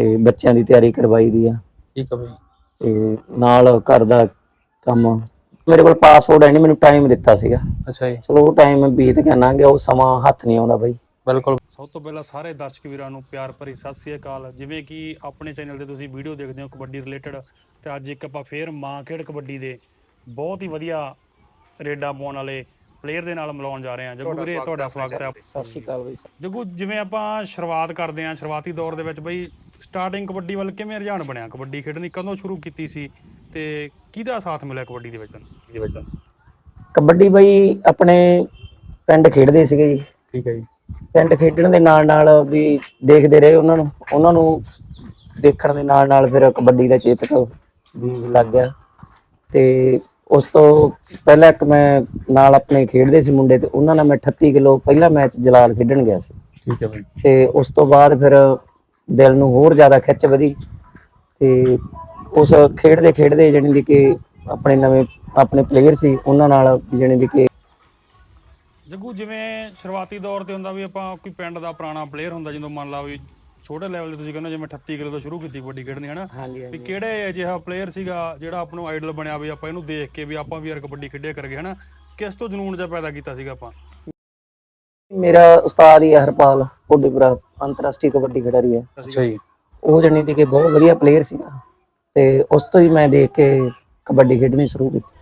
ਤੇ ਬੱਚਿਆਂ ਦੀ ਤਿਆਰੀ ਕਰਵਾਈ ਦੀ ਆ। ਠੀਕ ਆ ਬਈ। ਤੇ ਨਾਲ ਘਰ ਦਾ ਕੰਮ ਮੇਰੇ ਕੋਲ ਪਾਸਪੋਰਟ ਹੈ ਨਹੀਂ ਮੈਨੂੰ ਟਾਈਮ ਦਿੱਤਾ ਸੀਗਾ। ਅੱਛਾ ਜੀ। ਚਲੋ ਉਹ ਟਾਈਮ ਬੀਤ ਗਿਆ ਲੰਘ ਗਿਆ ਉਹ ਸਮਾਂ ਹੱਥ ਨਹੀਂ ਆਉਂਦਾ ਬਾਈ। ਬਿਲਕੁਲ। ਸਭ ਤੋਂ ਪਹਿਲਾਂ ਸਾਰੇ ਦਰਸ਼ਕ ਵੀਰਾਂ ਨੂੰ ਪਿਆਰ ਭਰੀ ਸਤਿ ਸ੍ਰੀ ਅਕਾਲ। ਜਿਵੇਂ ਕਿ ਆਪਣੇ ਚੈਨਲ ਤੇ ਤੁਸੀਂ ਵੀਡੀਓ ਦੇਖਦੇ ਹੋ ਕਬੱਡੀ ਰਿਲੇਟਡ ਤੇ ਅੱਜ ਇੱਕ ਆਪਾਂ ਫੇਰ ਮਾਂ ਖੇਡ ਕਬੱਡੀ ਦੇ ਬਹੁਤ ਹੀ ਵਧੀਆ ਰੇਡਾਂ ਪਾਉਣ ਵਾਲੇ ਪਲੇਅਰ ਦੇ ਨਾਲ ਮਿਲਾਉਣ ਜਾ ਰਹੇ ਹਾਂ। ਜੱਗੂ ਵੀਰੇ ਤੁਹਾਡਾ ਸਵਾਗਤ ਹੈ। ਸਤਿ ਸ਼੍ਰੀ ਅਕਾਲ ਬਾਈ। ਜੱਗੂ ਜਿਵੇਂ ਆਪਾਂ ਸ਼ੁਰੂਆਤ ਕਰਦੇ ਹਾਂ ਸ਼ੁਰੂਆਤੀ ਦੌਰ ਦੇ ਵਿੱਚ ਬਈ ਸਟਾਰਟਿੰਗ ਕਬੱਡੀ ਵੱਲ ਕਿਵੇਂ ਰੁਝਾਨ ਬਣਿਆ? ਕਬੱਡੀ ਖੇਡਣੀ ਕਦੋਂ ਸ਼ੁਰੂ ਕੀਤੀ ਸੀ ਤੇ ਕਿਹਦਾ ਸਾਥ ਮਿਲਿਆ ਕਬੱਡੀ ਦੇ ਵਿੱਚ? ਦੇ ਵਿੱਚ ਕਬੱਡੀ ਬਾਈ ਆਪਣੇ ਪਿੰਡ ਖੇਡਦੇ ਸੀਗੇ ਜੀ। ਠੀਕ ਹੈ ਜੀ। ਪਿੰਡ ਖੇਡਣ ਦੇ ਨਾਲ ਨਾਲ ਵੀ ਦੇਖਦੇ ਰਹੇ ਉਹਨਾਂ ਨੂੰ। ਉਹਨਾਂ ਨੂੰ ਦੇਖਣ ਦੇ ਨਾਲ ਨਾਲ ਫਿਰ ਕਬੱਡੀ ਦਾ ਚੇਤਕ ਵੀ ਲੱਗ ਗਿਆ। ਤੇ ਉਸ ਤੋਂ ਪਹਿਲਾਂ ਇੱਕ ਮੈਂ ਨਾਲ ਆਪਣੇ ਖੇਡਦੇ ਸੀ ਮੁੰਡੇ ਤੇ ਉਹਨਾਂ ਨਾਲ ਮੈਂ 38 ਕਿਲੋ ਪਹਿਲਾ ਮੈਚ ਜਲਾਲ ਖੇਡਣ ਗਿਆ ਸੀ। ਠੀਕ ਹੈ ਬਈ। ਤੇ ਉਸ ਤੋਂ ਬਾਅਦ ਫਿਰ ਦਿਲ ਨੂੰ ਹੋਰ ਜ਼ਿਆਦਾ ਖਿੱਚ ਵਧੀ ਤੇ ਉਸ ਖੇਡਦੇ ਖੇਡਦੇ ਦੀ ਕਿ ਆਪਣੇ ਨਵੇਂ ਆਪਣੇ ਪਲੇਅਰ ਸੀ ਉਹਨਾਂ ਨਾਲ ਦੀ ਕਿ ਜੱਗੂ ਜਿਵੇਂ ਸ਼ੁਰੂਆਤੀ ਦੌਰ ਤੇ ਹੁੰਦਾ ਵੀ ਆਪਾਂ ਕੋਈ ਪਿੰਡ ਦਾ ਪੁਰਾਣਾ ਪਲੇਅਰ ਹੁੰਦਾ ਜਦੋਂ ਮੰਨ ਲਾ ਵੀ ਛੋਟੇ ਲੈਵਲ ਤੇ ਤੁਸੀਂ ਕਹਿੰਦੇ ਜਿਵੇਂ 38 ਕਿਲੋ ਤੋਂ ਸ਼ੁਰੂ ਕੀਤੀ ਕਬੱਡੀ ਖੇਡਣੀ ਹਨਾ? ਵੀ ਕਿਹੜੇ ਅਜਿਹਾ ਪਲੇਅਰ ਸੀਗਾ ਜਿਹੜਾ ਆਪਾਂ ਨੂੰ ਆਈਡਲ ਬਣਿਆ ਵੀ ਆਪਾਂ ਇਹਨੂੰ ਦੇਖ ਕੇ ਵੀ ਆਪਾਂ ਵੀ ਯਾਰ ਕਬੱਡੀ ਖੇਡਿਆ ਕਰਗੇ ਹਨਾ? ਕਿਸ ਤੋਂ ਜਨੂਨ ਜਿਹਾ ਪੈਦਾ ਕੀਤਾ ਸੀਗਾ ਆਪਾਂ? ਮੇਰਾ ਉਸਤਾਦ ਹੀ ਹੈ ਹਰਪਾਲ ਕੋਡੀਪੁਰਾ ਅੰਤਰਰਾਸ਼ਟਰੀ ਕਬੱਡੀ ਖਿਡਾਰੀ ਹੈ ਅੱਛਾ ਜੀ। ਉਹ ਜਾਣੀ ਦੀ ਕਿ ਬਹੁਤ ਵਧੀਆ ਪਲੇਅਰ ਸੀਗਾ। ਤੇ ਉਸ ਤੋਂ ਹੀ ਮੈਂ ਦੇਖ ਕੇ ਕਬੱਡੀ ਖੇਡਣੀ ਸ਼ੁਰੂ ਕੀਤੀ।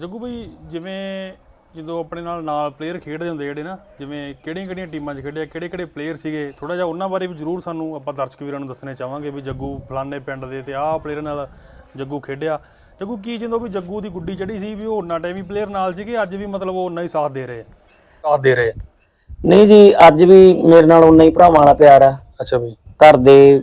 ਜੱਗੂ ਬਈ ਜਿਵੇਂ ਜਦੋਂ ਆਪਣੇ ਨਾਲ ਨਾਲ ਪਲੇਅਰ ਖੇਡਦੇ ਹੁੰਦੇ ਜਿਹੜੇ ਨਾ ਜਿਵੇਂ ਕਿਹੜੀਆਂ ਕਿਹੜੀਆਂ ਟੀਮਾਂ 'ਚ ਖੇਡਿਆ ਕਿਹੜੇ ਕਿਹੜੇ ਪਲੇਅਰ ਸੀਗੇ ਥੋੜਾ ਜਿਹਾ ਉਹਨਾਂ ਬਾਰੇ ਵੀ ਜ਼ਰੂਰ ਸਾਨੂੰ ਆਪਾਂ ਦਰਸ਼ਕ ਵੀਰਾਂ ਨੂੰ ਦੱਸਣੇ ਚਾਹਾਂਗੇ ਵੀ ਜੱਗੂ ਫਲਾਣੇ ਪਿੰਡ ਦੇ ਤੇ ਆਹ ਪਲੇਅਰ ਨਾਲ ਜੱਗੂ ਖੇਡਿਆ। ਜੱਗੂ ਕੀ ਜਦੋਂ ਵੀ ਜੱਗੂ ਦੀ ਗੁੱਡੀ ਚੜੀ ਸੀ ਵੀ ਉਹ ਉਹਨਾਂ ਟਾਈਮ ਹੀ ਪਲੇਅਰ ਨਾਲ ਸੀਗੇ ਅੱਜ ਵੀ ਮਤਲਬ ਉਹ ਉਹਨਾਂ ਹੀ ਸਾਥ ਦੇ ਰਹੇ ਆ? ਸਾਥ ਦੇ ਰਹੇ ਆ। ਨਹੀਂ ਜੀ ਅੱਜ ਵੀ ਮੇਰੇ ਨਾਲ ਉਨਾ ਹੀ ਭਰਾਵਾਂ ਵਾਲਾ ਪਿਆਰ ਆ। ਅੱਛਾ ਬਈ। ਘਰ ਦੇ